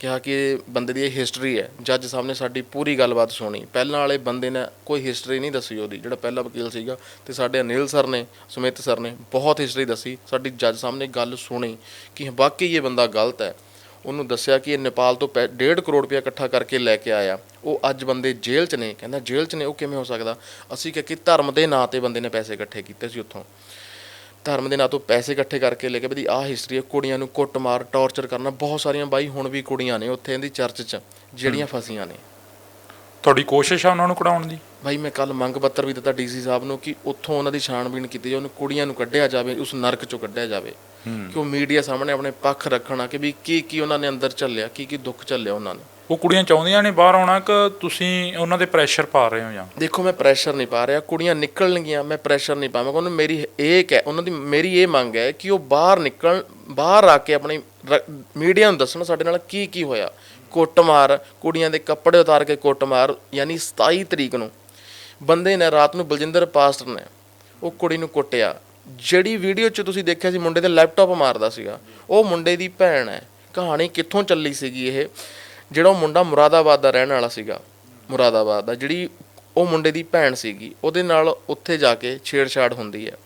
ਕਿਹਾ ਕਿ ਇਹ ਬੰਦੇ ਦੀ ਇਹ ਹਿਸਟਰੀ ਹੈ। ਜੱਜ ਸਾਹਿਬ ਨੇ ਸਾਡੀ ਪੂਰੀ ਗੱਲਬਾਤ ਸੁਣੀ। ਪਹਿਲਾਂ ਵਾਲੇ ਬੰਦੇ ਨੇ ਕੋਈ ਹਿਸਟਰੀ ਨਹੀਂ ਦੱਸੀ ਉਹਦੀ, ਜਿਹੜਾ ਪਹਿਲਾ ਵਕੀਲ ਸੀਗਾ ਤੇ ਸਾਡੇ ਅਨਿਲ ਸਰ ਨੇ, ਸੁਮਿਤ ਸਰ ਨੇ ਬਹੁਤ ਹਿਸਟਰੀ ਦੱਸੀ। ਸਾਡੀ ਜੱਜ ਸਾਹਿਬ ਨੇ ਗੱਲ ਸੁਣੀ ਕਿ ਵਾਕਈ ਇਹ ਬੰਦਾ ਗਲਤ ਹੈ। ਉਹਨੂੰ ਦੱਸਿਆ ਕਿ ਇਹ ਨੇਪਾਲ ਤੋਂ 1.5 ਕਰੋੜ ਰੁਪਇਆ ਇਕੱਠਾ ਕਰਕੇ ਲੈ ਕੇ ਆਇਆ। ਉਹ ਅੱਜ ਬੰਦੇ ਜੇਲ੍ਹ 'ਚ ਨੇ। ਕਹਿੰਦਾ ਜੇਲ੍ਹ 'ਚ ਨੇ? ਉਹ ਕਿਵੇਂ ਹੋ ਸਕਦਾ? ਅਸੀਂ ਕਿ ਧਰਮ ਦੇ ਨਾਂ ਤੇ ਬੰਦੇ ਨੇ ਪੈਸੇ ਇਕੱਠੇ ਕੀਤੇ ਸੀ ਉੱਥੋਂ। ਧਰਮ ਦੇ ਨਾਂ ਤੋਂ ਪੈਸੇ ਇਕੱਠੇ ਕਰਕੇ ਲੈ ਕੇ ਵੀ ਆਹ ਹਿਸਟਰੀ ਹੈ ਕੁੜੀਆਂ ਨੂੰ ਕੁੱਟਮਾਰ ਟੌਰਚਰ ਕਰਨਾ ਬਹੁਤ ਸਾਰੀਆਂ ਬਾਈ ਹੁਣ ਵੀ ਕੁੜੀਆਂ ਨੇ ਉੱਥੇ ਇਹਦੀ ਚਰਚ 'ਚ ਜਿਹੜੀਆਂ ਫਸੀਆਂ ਨੇ। ਤੁਹਾਡੀ ਕੋਸ਼ਿਸ਼ ਆ ਉਹਨਾਂ ਨੂੰ ਕਢਾਉਣ ਦੀ? ਭਾਈ ਮੈਂ ਕੱਲ ਮੰਗ ਪੱਤਰ ਵੀ ਦਿੱਤਾ ਡੀਸੀ ਸਾਹਿਬ ਨੂੰ ਕਿ ਉੱਥੋਂ ਉਹਨਾਂ ਦੀ ਛਾਣਬੀਣ ਕੀਤੀ ਜਾਵੇ ਉਹਨੂੰ ਕੁੜੀਆਂ ਨੂੰ ਕੱਢਿਆ ਜਾਵੇ ਉਸ ਨਰਕ ਚੋਂ ਕੱਢਿਆ ਜਾਵੇ। ਕਿ ਉਹ ਮੀਡੀਆ ਸਾਹਮਣੇ ਆਪਣੇ ਪੱਖ ਰੱਖਣਾ ਕਿ ਵੀ ਕੀ ਕੀ ਉਹਨਾਂ ਨੇ ਅੰਦਰ ਝੱਲਿਆ ਕੀ ਕੀ ਦੁੱਖ ਝੱਲਿਆ ਉਹਨਾਂ ਨੇ। ਉਹ ਕੁੜੀਆਂ ਚਾਹੁੰਦੀਆਂ ਨੇ ਬਾਹਰ ਆਉਣਾ ਕਿ ਤੁਸੀਂ ਉਹਨਾਂ ਦੇ ਪ੍ਰੈਸ਼ਰ ਪਾ ਰਹੇ ਹੋ ਜਾਂ? ਦੇਖੋ ਮੈਂ ਪ੍ਰੈਸ਼ਰ ਨਹੀਂ ਪਾ ਰਿਹਾ ਕੁੜੀਆਂ ਨਿਕਲਣਗੀਆਂ ਮੈਂ ਪ੍ਰੈਸ਼ਰ ਨਹੀਂ ਪਾਵਾਂਗਾ। ਉਹਨਾਂ ਮੇਰੀ ਇਹ ਕਹਿ ਉਹਨਾਂ ਦੀ ਮੇਰੀ ਇਹ ਮੰਗ ਹੈ ਕਿ ਉਹ ਬਾਹਰ ਨਿਕਲ ਬਾਹਰ ਆ ਕੇ ਆਪਣੀ ਮੀਡੀਆ ਨੂੰ ਦੱਸਣ ਸਾਡੇ ਨਾਲ ਕੀ ਕੀ ਹੋਇਆ। ਕੁੱਟਮਾਰ ਕੁੜੀਆਂ ਦੇ ਕੱਪੜੇ ਉਤਾਰ ਕੇ ਕੁੱਟਮਾਰ ਯਾਨੀ 27 ਤਰੀਕ ਨੂੰ। ਬੰਦੇ ਨੇ ਰਾਤ ਨੂੰ ਬਲਜਿੰਦਰ ਪਾਸਟਰ ਨੇ ਉਹ ਕੁੜੀ ਨੂੰ ਕੁੱਟਿਆ। ਜਿਹੜੀ ਵੀਡੀਓ 'ਚ ਤੁਸੀਂ ਦੇਖਿਆ ਸੀ ਮੁੰਡੇ ਦੇ ਲੈਪਟਾਪ ਮਾਰਦਾ ਸੀਗਾ, ਉਹ ਮੁੰਡੇ ਦੀ ਭੈਣ ਹੈ। ਕਹਾਣੀ ਕਿੱਥੋਂ ਚੱਲੀ ਸੀਗੀ ਇਹ? ਜਿਹੜਾ ਉਹ ਮੁੰਡਾ ਮੁਰਾਦਾਬਾਦ ਦਾ ਰਹਿਣ ਵਾਲਾ ਸੀਗਾ, ਮੁਰਾਦਾਬਾਦ ਦਾ, ਜਿਹੜੀ ਉਹ ਮੁੰਡੇ ਦੀ ਭੈਣ ਸੀਗੀ, ਉਹਦੇ ਨਾਲ ਉੱਥੇ ਜਾ ਕੇ ਛੇੜਛਾੜ ਹੁੰਦੀ ਹੈ।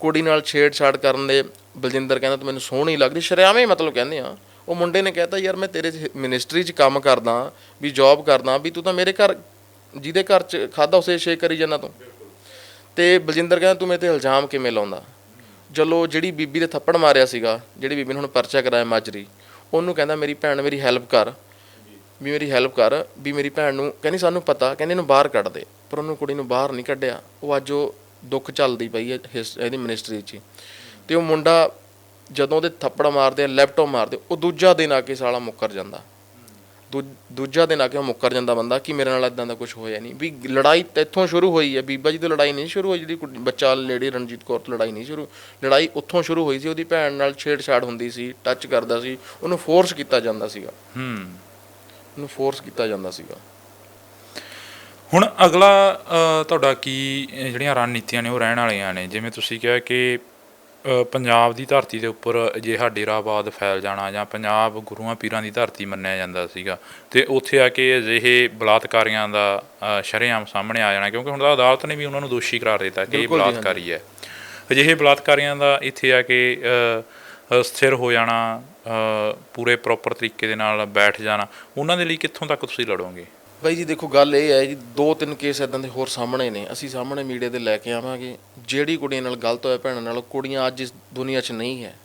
ਕੁੜੀ ਨਾਲ ਛੇੜਛਾੜ ਕਰਨ ਦੇ ਬਲਜਿੰਦਰ ਕਹਿੰਦਾ, ਤੂੰ ਮੈਨੂੰ ਸੋਹਣੀ ਲੱਗਦੀ ਸ਼ਰਿਆਵੇਂ ਮਤਲਬ ਕਹਿੰਦੇ ਆ। ਉਹ ਮੁੰਡੇ ਨੇ ਕਹਿਤਾ, ਯਾਰ ਮੈਂ ਤੇਰੇ ਮਿਨਿਸਟਰੀ 'ਚ ਕੰਮ ਕਰਦਾ, ਵੀ ਜੌਬ ਕਰਦਾ, ਵੀ ਤੂੰ ਤਾਂ ਮੇਰੇ ਘਰ, ਜਿਹਦੇ ਘਰ 'ਚ ਖਾਦਾ ਉਸੇ ਸ਼ੇਕ ਕਰੀ ਜਾਂਦਾ ਤੂੰ। ਤੇ ਬਲਜਿੰਦਰ ਕਹਿੰਦਾ, ਤੂੰ ਮੇਰੇ ਤੇ ਇਲਜ਼ਾਮ ਕਿਵੇਂ ਲਾਉਂਦਾ? ਚਲੋ ਜਿਹੜੀ ਬੀਬੀ ਦੇ ਥੱਪੜ ਮਾਰਿਆ ਸੀਗਾ, ਜਿਹੜੀ ਬੀਬੀ ਨੇ ਹੁਣ ਪਰਚਾ ਕਰਾਇਆ ਮਾਜਰੀ, ਉਹਨੂੰ ਕਹਿੰਦਾ, ਮੇਰੀ ਭੈਣ ਮੇਰੀ ਹੈਲਪ ਕਰ, ਵੀ ਮੇਰੀ ਹੈਲਪ ਕਰ, ਵੀ ਮੇਰੀ ਭੈਣ ਨੂੰ ਕਹਿੰਦੀ, ਸਾਨੂੰ ਪਤਾ, ਕਹਿੰਦੇ ਇਹਨੂੰ ਬਾਹਰ ਕੱਢ ਦੇ। ਪਰ ਉਹਨੂੰ ਕੁੜੀ ਨੂੰ ਬਾਹਰ ਨਹੀਂ ਕੱਢਿਆ। ਉਹ ਅੱਜ ਉਹ ਦੁੱਖ ਚੱਲਦੀ ਪਈ ਹੈ ਹਿਸ- ਇਹਦੀ ਮਿਨਿਸਟਰੀ 'ਚ ਹੀ। ਤੇ ਉਹ ਮੁੰਡਾ ਜਦੋਂ ਉਹਦੇ ਥੱਪੜ ਮਾਰਦੇ ਆ ਲੈਪਟਾਪ ਮਾਰਦੇ, ਉਹ ਦੂਜਾ ਦਿਨ ਆ ਕੇ ਸਾਲਾ ਮੁੱਕਰ ਜਾਂਦਾ। ਦੂ- ਦੂਜਾ ਦਿਨ ਆ ਕੇ ਉਹ ਮੁੱਕਰ ਜਾਂਦਾ ਬੰਦਾ ਕਿ ਮੇਰੇ ਨਾਲ ਇਦਾਂ ਦਾ ਕੁਝ ਹੋਇਆ ਨਹੀਂ। ਵੀ ਲੜਾਈ ਤਾਂ ਇੱਥੋਂ ਸ਼ੁਰੂ ਹੋਈ ਹੈ ਬੀਬਾ ਜੀ ਤੋਂ ਲੜਾਈ ਨਹੀਂ ਸ਼ੁਰੂ ਹੋਈ ਜਿਹੜੀ ਕੁੜੀ- ਬੱਚਾ ਲੇਡੀ ਰਣਜੀਤ ਕੌਰ ਤੋਂ ਲੜਾਈ ਨਹੀਂ ਸ਼ੁਰੂ। ਲੜਾਈ ਉੱਥੋਂ ਸ਼ੁਰੂ ਹੋਈ ਸੀ ਉਹਦੀ ਭੈਣ ਨਾਲ ਛੇੜਛਾੜ ਹੁੰਦੀ ਸੀ ਟੱਚ ਕਰਦਾ ਸੀ ਉਹਨੂੰ ਫੋਰਸ ਕੀਤਾ ਜਾਂਦਾ ਸੀਗਾ। ਹੂੰ। ਉਹਨੂੰ ਫੋਰਸ ਕੀਤਾ ਜਾਂਦਾ ਸੀਗਾ। ਹੁਣ ਅਗਲਾ ਅ, ਤੁਹਾਡਾ ਕੀ ਅ, ਜਿਹੜੀਆਂ ਰਣਨੀਤੀਆਂ ਨੇ ਉਹ ਰਹਿਣ ਵਾਲੀਆਂ ਨੇ? ਜਿਵੇਂ ਤੁਸੀਂ ਕਿਹਾ ਕਿ ਪੰਜਾਬ ਦੀ ਧਰਤੀ ਦੇ ਉੱਪਰ ਅਜਿਹਾ ਡੇਰਾਬਾਦ ਫੈਲ ਜਾਣਾ ਜਾਂ ਪੰਜਾਬ ਗੁਰੂਆਂ ਪੀਰਾਂ ਦੀ ਧਰਤੀ ਮੰਨਿਆ ਜਾਂਦਾ ਸੀਗਾ ਤੇ ਉੱਥੇ ਆ ਕੇ ਅਜਿਹੇ ਬਲਾਤਕਾਰੀਆਂ ਦਾ ਸ਼ਰੇਆਮ ਸਾਹਮਣੇ ਆ ਜਾਣਾ ਕਿਉਂਕਿ ਹੁਣ ਤਾਂ ਅਦਾਲਤ ਨੇ ਵੀ ਉਹਨਾਂ ਨੂੰ ਦੋਸ਼ੀ ਕਰਾਰ ਦਿੱਤਾ ਕਿ ਇਹ। ਬਲਾਤਕਾਰੀ ਹੈ ਅਜਿਹੇ ਬਲਾਤਕਾਰੀਆਂ ਦਾ ਇੱਥੇ ਆ ਕੇ ਸਥਿਰ ਹੋ ਜਾਣਾ ਪੂਰੇ ਪ੍ਰੋਪਰ ਤਰੀਕੇ ਦੇ ਨਾਲ ਬੈਠ ਜਾਣਾ ਉਹਨਾਂ ਦੇ ਲਈ ਕਿੱਥੋਂ ਤੱਕ ਤੁਸੀਂ ਲੜੋਗੇ ਬਾਈ ਜੀ ਦੇਖੋ ਗੱਲ ਇਹ ਹੈ ਜੀ ਦੋ ਤਿੰਨ ਕੇਸ ਇਦਾਂ ਦੇ ਹੋਰ ਸਾਹਮਣੇ ਨੇ। ਅਸੀਂ ਸਾਹਮਣੇ ਮੀਡੀਆ ਦੇ ਲੈ ਕੇ ਆਵਾਂਗੇ, ਜਿਹੜੀ ਕੁੜੀ ਨਾਲ ਗਲਤ ਹੋਇਆ, ਭੈਣਾਂ ਨਾਲ ਕੁੜੀਆਂ ਅੱਜ ਇਸ ਦੁਨੀਆ 'ਚ ਨਹੀਂ ਹੈ।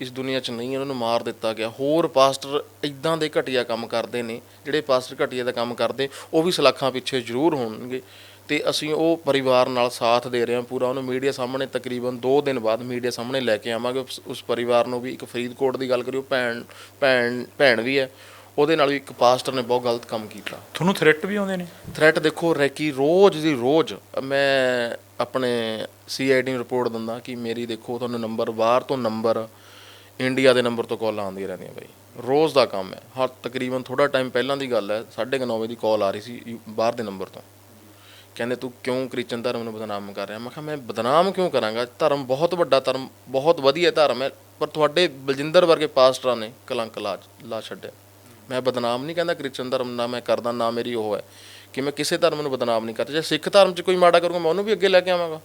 ਇਸ ਦੁਨੀਆ 'ਚ ਨਹੀਂ, ਉਹਨਾਂ ਨੂੰ ਮਾਰ ਦਿੱਤਾ ਗਿਆ। ਹੋਰ ਪਾਸਟਰ ਇਦਾਂ ਦੇ ਘਟੀਆ ਕੰਮ ਕਰਦੇ ਨੇ, ਜਿਹੜੇ ਪਾਸਟਰ ਘਟੀਆ ਦਾ ਕੰਮ ਕਰਦੇ, ਉਹ ਵੀ ਸਲਾਖਾਂ ਪਿੱਛੇ ਜ਼ਰੂਰ ਹੋਣਗੇ। ਤੇ ਅਸੀਂ ਉਹ ਪਰਿਵਾਰ ਨਾਲ ਸਾਥ ਦੇ ਰਹੇ ਹਾਂ ਪੂਰਾ। ਉਹਨੂੰ ਮੀਡੀਆ ਸਾਹਮਣੇ ਤਕਰੀਬਨ 2 ਦਿਨ ਬਾਅਦ ਮੀਡੀਆ ਸਾਹਮਣੇ ਲੈ ਕੇ ਆਵਾਂਗੇ। ਉਸ- ਉਸ ਪਰਿਵਾਰ ਨੂੰ ਵੀ ਇੱਕ ਫਰੀਦਕੋਟ ਦੀ ਗੱਲ ਕਰਿਓ ਭੈਣ ਭੈਣ ਭੈਣ ਵੀ ਹੈ। ਉਹਦੇ ਨਾਲ ਵੀ ਇੱਕ ਪਾਸਟਰ ਨੇ ਬਹੁਤ ਗਲਤ ਕੰਮ ਕੀਤਾ। ਤੁਹਾਨੂੰ ਥ੍ਰੈਟ ਵੀ ਆਉਂਦੇ ਨੇ? ਥ੍ਰੈਟ ਦੇਖੋ ਰੈਕੀ ਰੋਜ਼ ਦੀ ਰੋਜ਼ ਮੈਂ ਆਪਣੇ ਸੀਆਈਡੀ ਨੂੰ ਰਿਪੋਰਟ ਦਿੰਦਾ ਕਿ ਮੇਰੀ ਦੇਖੋ ਤੁਹਾਨੂੰ ਨੰਬਰ ਬਾਹਰ ਤੋਂ ਨੰਬਰ ਇੰਡੀਆ ਦੇ ਨੰਬਰ ਤੋਂ ਕਾਲ ਆਉਂਦੀਆਂ ਰਹਿੰਦੀਆਂ ਬਾਈ। ਰੋਜ਼ ਦਾ ਕੰਮ ਹੈ। ਹਰ ਤਕਰੀਬਨ ਥੋੜਾ ਟਾਈਮ ਪਹਿਲਾਂ ਦੀ ਗੱਲ ਹੈ 9:30 ਵਜੇ ਦੀ ਕਾਲ ਆ ਰਹੀ ਸੀ ਬਾਹਰ ਦੇ ਨੰਬਰ ਤੋਂ। ਕਹਿੰਦੇ ਤੂੰ ਕਿਉਂ ਕ੍ਰਿਸਚਨ ਧਰਮ ਨੂੰ ਬਦਨਾਮ ਕਰ ਰਿਹਾ? ਮੈਂ ਕਿਹਾ ਮੈਂ ਬਦਨਾਮ ਕਿਉਂ ਕਰਾਂਗਾ? ਧਰਮ ਬਹੁਤ ਵੱਡਾ ਧਰਮ ਬਹੁਤ ਵਧੀਆ ਧਰਮ ਹੈ ਪਰ ਤੁਹਾਡੇ ਬਲਜਿੰਦਰ ਵਰਗੇ ਪਾਸਟਰਾਂ ਨੇ ਕਲੰਕ ਲਾ ਲਾ ਛੱਡਿਆ। ਮੈਂ ਬਦਨਾਮ ਨਹੀਂ ਕਹਿੰਦਾ ਕ੍ਰਿਸਚਨ ਧਰਮ ਨਾ ਮੈਂ ਕਰਦਾ, ਨਾ ਮੇਰੀ ਉਹ ਹੈ। ਕਿ ਮੈਂ ਕਿਸੇ ਧਰਮ ਨੂੰ ਬਦਨਾਮ ਨਹੀਂ ਕਰਦਾ। ਜੇ ਸਿੱਖ ਧਰਮ 'ਚ ਕੋਈ ਮਾੜਾ ਕਰੂੰਗਾ, ਮੈਂ ਉਹਨੂੰ ਵੀ ਅੱਗੇ ਲੈ ਕੇ ਆਵਾਂਗਾ।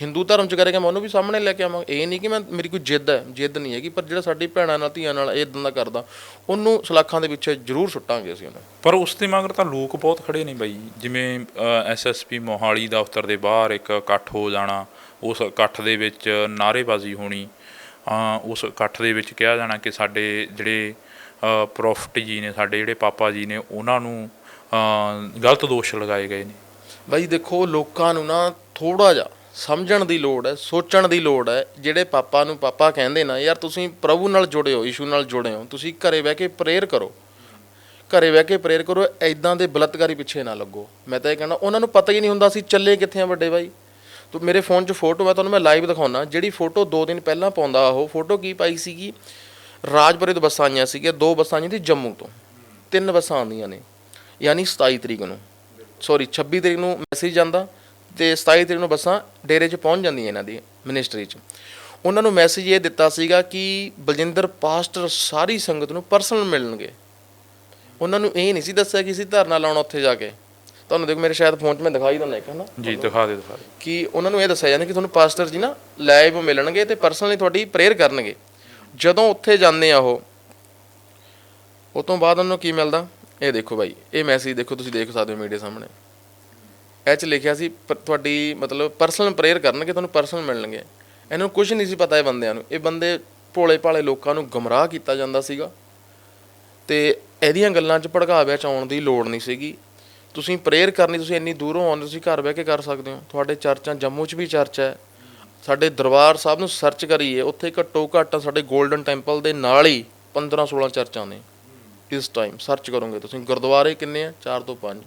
ਹਿੰਦੂ ਧਰਮ 'ਚ ਕਰੇਗਾ, ਮੈਂ ਉਹਨੂੰ ਵੀ ਸਾਹਮਣੇ ਲੈ ਕੇ ਆਵਾਂਗਾ। ਇਹ ਨਹੀਂ ਕਿ ਮੈਂ, ਮੇਰੀ ਕੋਈ ਜਿੱਦ ਹੈ, ਜਿੱਦ ਨਹੀਂ ਹੈਗੀ, ਪਰ ਜਿਹੜਾ ਸਾਡੀ ਭੈਣਾਂ ਨਾਲ, ਧੀਆਂ ਨਾਲ ਇਹ ਇਦਾਂ ਦਾ ਕਰਦਾ, ਉਹਨੂੰ ਸਲਾਖਾਂ ਦੇ ਪਿੱਛੇ ਜ਼ਰੂਰ ਸੁੱਟਾਂਗੇ ਅਸੀਂ ਉਹਨੂੰ। ਪਰ ਉਸ ਦੇ ਮਗਰ ਤਾਂ ਲੋਕ ਬਹੁਤ ਖੜੇ ਨੇ ਬਾਈ। ਜਿਵੇਂ ਐਸਐਸਪੀ ਮੋਹਾਲੀ ਦਫ਼ਤਰ ਦੇ ਬਾਹਰ ਇੱਕ ਇਕੱਠ ਹੋ ਜਾਣਾ, ਉਸ ਇਕੱਠ ਦੇ ਵਿੱਚ ਨਾਅਰੇਬਾਜ਼ੀ ਹੋਣੀ ਉਸ ਇਕੱਠ ਦੇ ਵਿੱਚ ਕਿਹਾ ਜਾਣਾ ਕਿ ਸਾਡੇ ਜਿਹੜੇ ਪ੍ਰੋਫਟ ਜੀ ਨੇ, ਸਾਡੇ ਜਿਹੜੇ ਪਾਪਾ ਜੀ ਨੇ, ਉਹਨਾਂ ਨੂੰ ਗਲਤ ਦੋਸ਼ ਲਗਾਏ ਗਏ ਨੇ। ਬਾਈ ਦੇਖੋ, ਲੋਕਾਂ ਨੂੰ ਨਾ ਥੋੜਾ ਜਿਹਾ ਸਮਝਣ ਦੀ ਲੋੜ ਹੈ, ਸੋਚਣ ਦੀ ਲੋੜ ਹੈ। ਜਿਹੜੇ ਪਾਪਾ ਨੂੰ ਪਾਪਾ ਕਹਿੰਦੇ ਨਾ, ਯਾਰ, ਤੁਸੀਂ ਪ੍ਰਭੂ ਨਾਲ ਜੁੜੇ ਹੋ, ਯਿਸੂ ਨਾਲ ਜੁੜੇ ਹੋ, ਤੁਸੀਂ ਘਰੇ ਬਹਿ ਕੇ ਪ੍ਰੇਅਰ ਕਰੋ। ਘਰੇ ਬਹਿ ਕੇ ਪ੍ਰੇਅਰ ਕਰੋ ਐਦਾਂ ਦੇ ਬਲਤਕਾਰੀ ਪਿੱਛੇ ਨਾ ਲੱਗੋ। ਮੈਂ ਤਾਂ ਇਹ ਕਹਿੰਦਾ, ਉਹਨਾਂ ਨੂੰ ਪਤਾ ਹੀ ਨਹੀਂ ਹੁੰਦਾ ਸੀ, ਚੱਲੇ ਕਿੱਥੇ ਆ ਵੱਡੇ ਬਾਈ। ਤੂੰ ਮੇਰੇ ਫੋਨ 'ਚ ਫੋਟੋ ਹੈ ਤੁਹਾਨੂੰ ਮੈਂ ਲਾਈਵ ਦਿਖਾਉਣਾ ਜਿਹੜੀ ਫੋਟੋ 2 ਦਿਨ ਪਹਿਲਾਂ ਪਾਉਂਦਾ, ਉਹ ਫੋਟੋ ਕੀ ਪਾਈ ਸੀਗੀ? ਰਾਜਪੁਰੇ ਤੋਂ ਬੱਸਾਂ ਆਈਆਂ ਸੀਗੀਆਂ ਦੋ ਬੱਸਾਂ ਆਈਆਂ ਸੀ ਜੰਮੂ ਤੋਂ ਤਿੰਨ ਬੱਸਾਂ ਆਉਂਦੀਆਂ ਨੇ ਯਾਨੀ 27 ਤਰੀਕ ਨੂੰ। ਸੌਰੀ 26 ਤਰੀਕ ਨੂੰ ਮੈਸੇਜ ਜਾਂਦਾ ਤੇ 27 ਤਰੀਕ ਨੂੰ ਬੱਸਾਂ ਡੇਰੇ 'ਚ ਪਹੁੰਚ ਜਾਂਦੀਆਂ ਇਹਨਾਂ ਦੀ ਮਿਨਿਸਟਰੀ 'ਚ। ਉਹਨਾਂ ਨੂੰ ਮੈਸੇਜ ਇਹ ਦਿੱਤਾ ਸੀਗਾ ਕਿ ਬਲਜਿੰਦਰ ਪਾਸਟਰ ਸਾਰੀ ਸੰਗਤ ਨੂੰ ਪਰਸਨਲ ਮਿਲਣਗੇ। ਉਹਨਾਂ ਨੂੰ ਇਹ ਨਹੀਂ ਸੀ ਦੱਸਿਆ ਕਿ ਅਸੀਂ ਧਰਨਾ ਲਾਉਣਾ ਉੱਥੇ ਜਾ ਕੇ। ਤੁਹਾਨੂੰ ਦੇਖੋ ਮੇਰੇ ਸ਼ਾਇਦ ਫੋਨ 'ਚ ਮੈਂ ਦਿਖਾਈ ਦਿੰਦਾ ਇੱਕ ਹਨਾ? ਜੀ ਦਿਖਾ ਦੇ ਦਿਖਾ ਕਿ ਉਹਨਾਂ ਨੂੰ ਇਹ ਦੱਸਿਆ ਜਾਂਦਾ ਕਿ ਤੁਹਾਨੂੰ ਪਾਸਟਰ ਜੀ ਨਾ ਲਾਈਵ ਮਿਲਣਗੇ ਤੇ ਪਰਸਨਲੀ ਤੁਹਾਡੀ ਪ੍ਰੇਅਰ ਕਰਨਗੇ। ਜਦੋਂ ਉੱਥੇ ਜਾਂਦੇ ਆ ਉਹ ਉਹ ਤੋਂ ਬਾਅਦ ਉਹਨੂੰ ਕੀ ਮਿਲਦਾ? ਇਹ ਦੇਖੋ ਬਾਈ, ਇਹ ਮੈਸੇਜ ਦੇਖੋ, ਤੁਸੀਂ ਦੇਖ ਸਕਦੇ ਹੋ ਮੀਡੀਆ ਸਾਹਮਣੇ। ਇਹ ਚ ਲਿਖਿਆ ਸੀ ਪ- ਤੁਹਾਡੀ ਮਤਲਬ ਪਰਸਨਲ ਪ੍ਰੇਅਰ ਕਰਨਗੇ, ਤੁਹਾਨੂੰ ਪਰਸਨਲ ਮਿਲਣਗੇ। ਇਹਨੂੰ ਨੂੰ ਕੁਝ ਨਹੀਂ ਸੀ ਪਤਾ ਇਹ ਬੰਦਿਆਂ ਨੂੰ। ਇਹ ਬੰਦੇ ਭੋਲੇ ਭਾਲੇ ਲੋਕਾਂ ਨੂੰ ਗਮਰਾਹ ਕੀਤਾ ਜਾਂਦਾ ਸੀਗਾ। ਤੇ ਇਹਦੀਆਂ ਗੱਲਾਂ 'ਚ ਭੜਕਾਵਿਆਂ 'ਚ ਆਉਣ ਦੀ ਲੋੜ ਨਹੀਂ ਸੀਗੀ। ਤੁਸੀਂ ਪ੍ਰੇਅਰ ਕਰਨੀ, ਤੁਸੀਂ ਇੰਨੀ ਦੂਰੋਂ ਆਉਂਦੇ ਤੁਸੀਂ ਘਰ ਬਹਿ ਕੇ ਕਰ ਸਕਦੇ ਹੋ। ਤੁਹਾਡੇ ਚਰਚਾਂ, ਜੰਮੂ 'ਚ ਵੀ ਚਰਚ ਹੈ। ਸਾਡੇ ਦਰਬਾਰ ਸਾਹਿਬ ਨੂੰ ਸਰਚ ਕਰੀਏ ਉੱਥੇ ਘੱਟੋ ਘੱਟ ਸਾਡੇ 골ਡਨ ਟੈਂਪਲ ਦੇ ਨਾਲ ਹੀ 15 16 ਚਰਚਾਂ ਨੇ। ਇਸ ਟਾਈਮ ਸਰਚ ਕਰੋਗੇ ਤੁਸੀਂ ਗੁਰਦੁਆਰੇ ਕਿੰਨੇ ਆ? 4 ਤੋਂ 5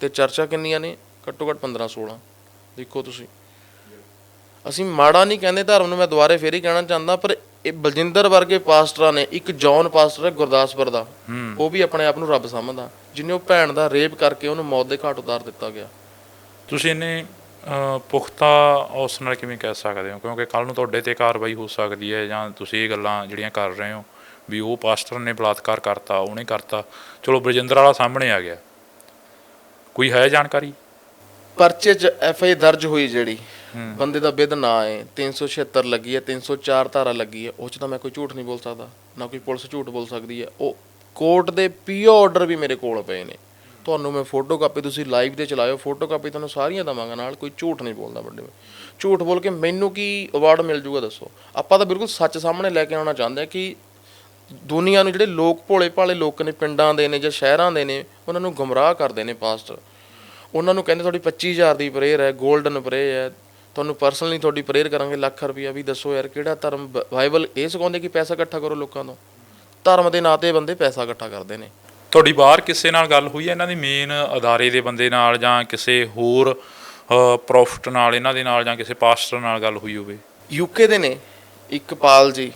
ਤੇ ਚਰਚਾਂ ਕਿੰਨੀਆਂ ਨੇ? ਘੱਟੋ ਘੱਟ 15 16 ਦੇਖੋ ਤੁਸੀਂ। ਅਸੀਂ ਮਾੜਾ ਨਹੀਂ ਕਹਿੰਦੇ ਧਰਮ ਨੂੰ ਮੈਂ ਦੁਬਾਰੇ ਫੇਰ ਹੀ ਕਹਿਣਾ ਚਾਹੁੰਦਾ ਪਰ ਇਹ ਬਲਜਿੰਦਰ ਵਰਗੇ ਪਾਸਟਰਾਂ ਨੇ ਇੱਕ ਜੌਨ ਪਾਸਟਰ ਹੈ ਗੁਰਦਾਸਪੁਰ ਦਾ ਉਹ ਵੀ ਆਪਣੇ ਆਪ ਨੂੰ ਰੱਬ ਸਮਝਦਾ। ਜਿਹਨੇ ਉਹ ਭੈਣ ਦਾ ਰੇਪ ਕਰਕੇ ਉਹਨੂੰ ਮੌਤ ਦੇ ਘਾਟ ਉਤਾਰ ਦਿੱਤਾ ਗਿਆ। ਤੁਸੀਂ ਇਹਨੇ ਅ, ਪੁਖਤਾ ਉਸ ਨਾਲ ਕਿਵੇਂ ਕਹਿ ਸਕਦੇ ਹੋ? ਕਿਉਂਕਿ ਕੱਲ ਨੂੰ ਤੁਹਾਡੇ ਤੇ ਕਾਰਵਾਈ ਹੋ ਸਕਦੀ ਹੈ ਜਾਂ ਤੁਸੀਂ ਇਹ ਗੱਲਾਂ ਜਿਹੜੀਆਂ ਕਰ ਰਹੇ ਹੋ ਵੀ ਉਹ ਪਾਸਟਰ ਨੇ ਬਲਾਤਕਾਰ ਕਰਤਾ ਉਹਨੇ ਕਰਤਾ। ਚਲੋ ਬਰਜਿੰਦਰ ਵਾਲਾ ਸਾਹਮਣੇ ਆ ਗਿਆ। ਕੋਈ ਹੈ ਜਾਣਕਾਰੀ? ਪਰਚੇ 'ਚ ਐਫ ਆਈ ਦਰਜ ਹੋਈ ਜਿਹੜੀ। ਬੰਦੇ ਦਾ ਬਿੱਦ ਨਾ ਹੈ 376 ਲੱਗੀ ਹੈ 304 ਧਾਰਾ ਲੱਗੀ ਹੈ। ਉਹ 'ਚ ਤਾਂ ਮੈਂ ਕੋਈ ਝੂਠ ਨਹੀਂ ਬੋਲ ਸਕਦਾ ਨਾ ਕੋਈ ਪੁਲਿਸ ਝੂਠ ਬੋਲ ਸਕਦੀ ਹੈ। ਉਹ ਕੋਰਟ ਦੇ ਪੀਓ ਆਰਡਰ ਵੀ ਮੇਰੇ ਕੋਲ ਪਏ ਨੇ। ਤੁਹਾਨੂੰ ਮੈਂ ਫੋਟੋ ਕਾਪੀ ਤੁਸੀਂ ਲਾਈਵ ਤੇ ਚਲਾਇਓ ਫੋਟੋ ਕਾਪੀ ਤੁਹਾਨੂੰ ਸਾਰੀਆਂ ਦਵਾਂਗਾ ਨਾਲ, ਕੋਈ ਝੂਠ ਨਹੀਂ ਬੋਲਦਾ ਵੱਡੇ ਝੂਠ ਬੋਲ ਕੇ ਮੈਨੂੰ ਕੀ ਅਵਾਰਡ ਮਿਲ ਜੂਗਾ ਦੱਸੋ? ਆਪਾਂ ਤਾਂ ਬਿਲਕੁਲ ਸੱਚ ਸਾਹਮਣੇ ਲੈ ਕੇ ਆਉਣਾ ਚਾਹੁੰਦੇ ਹਾਂ ਕਿ ਦੁਨੀਆ ਨੂੰ ਜਿਹੜੇ ਲੋਕ ਭੋਲੇ ਭਾਲੇ ਲੋਕ ਨੇ, ਪਿੰਡਾਂ ਦੇ ਨੇ ਜਾਂ ਸ਼ਹਿਰਾਂ ਦੇ ਨੇ, ਉਹਨਾਂ ਨੂੰ ਗੁੰਮਰਾਹ ਕਰਦੇ ਨੇ ਪਾਸਟਰ ਉਹਨਾਂ ਨੂੰ ਕਹਿੰਦੇ ਤੁਹਾਡੀ 25000 ਦੀ ਪ੍ਰੇਅਰ ਹੈ 골ਡਨ ਪ੍ਰੇਅਰ ਹੈ। ਤੁਹਾਨੂੰ ਪਰਸਨਲੀ ਤੁਹਾਡੀ ਪ੍ਰੇਅਰ ਕਰਾਂਗੇ, ਲੱਖ ਰੁਪਇਆ ਵੀ ਦੱਸੋ ਯਾਰ, ਕਿਹੜਾ ਧਰਮ ਬ- ਬਾਈਬਲ ਇਹ ਸਿਖਾਉਂਦੇ ਕਿ ਪੈਸਾ ਇਕੱਠਾ ਕਰੋ ਲੋਕਾਂ ਤੋਂ? ਧਰਮ ਦੇ ਨਾਂ ਤੇ ਬੰਦੇ ਪੈਸਾ ਇਕੱਠਾ ਕਰਦੇ ਨੇ। ਤੁਹਾਡੀ ਬਾਹਰ ਕਿਸੇ ਨਾਲ ਗੱਲ ਹੋਈ ਹੈ? ਇਹਨਾਂ ਦੀ ਮੇਨ ਅਦਾਰੇ ਦੇ ਬੰਦੇ ਨਾਲ ਜਾਂ ਕਿਸੇ ਹੋਰ ਪ੍ਰੋਫਿਟ ਨਾਲ ਇਹਨਾਂ ਦੇ ਨਾਲ ਜਾਂ ਕਿਸੇ ਪਾਸਟਰ ਨਾਲ ਗੱਲ ਹੋਈ ਹੋਵੇ? ਯੂਕੇ ਦੇ ਨੇ ਇੱਕ ਪਾਲ ਜੀ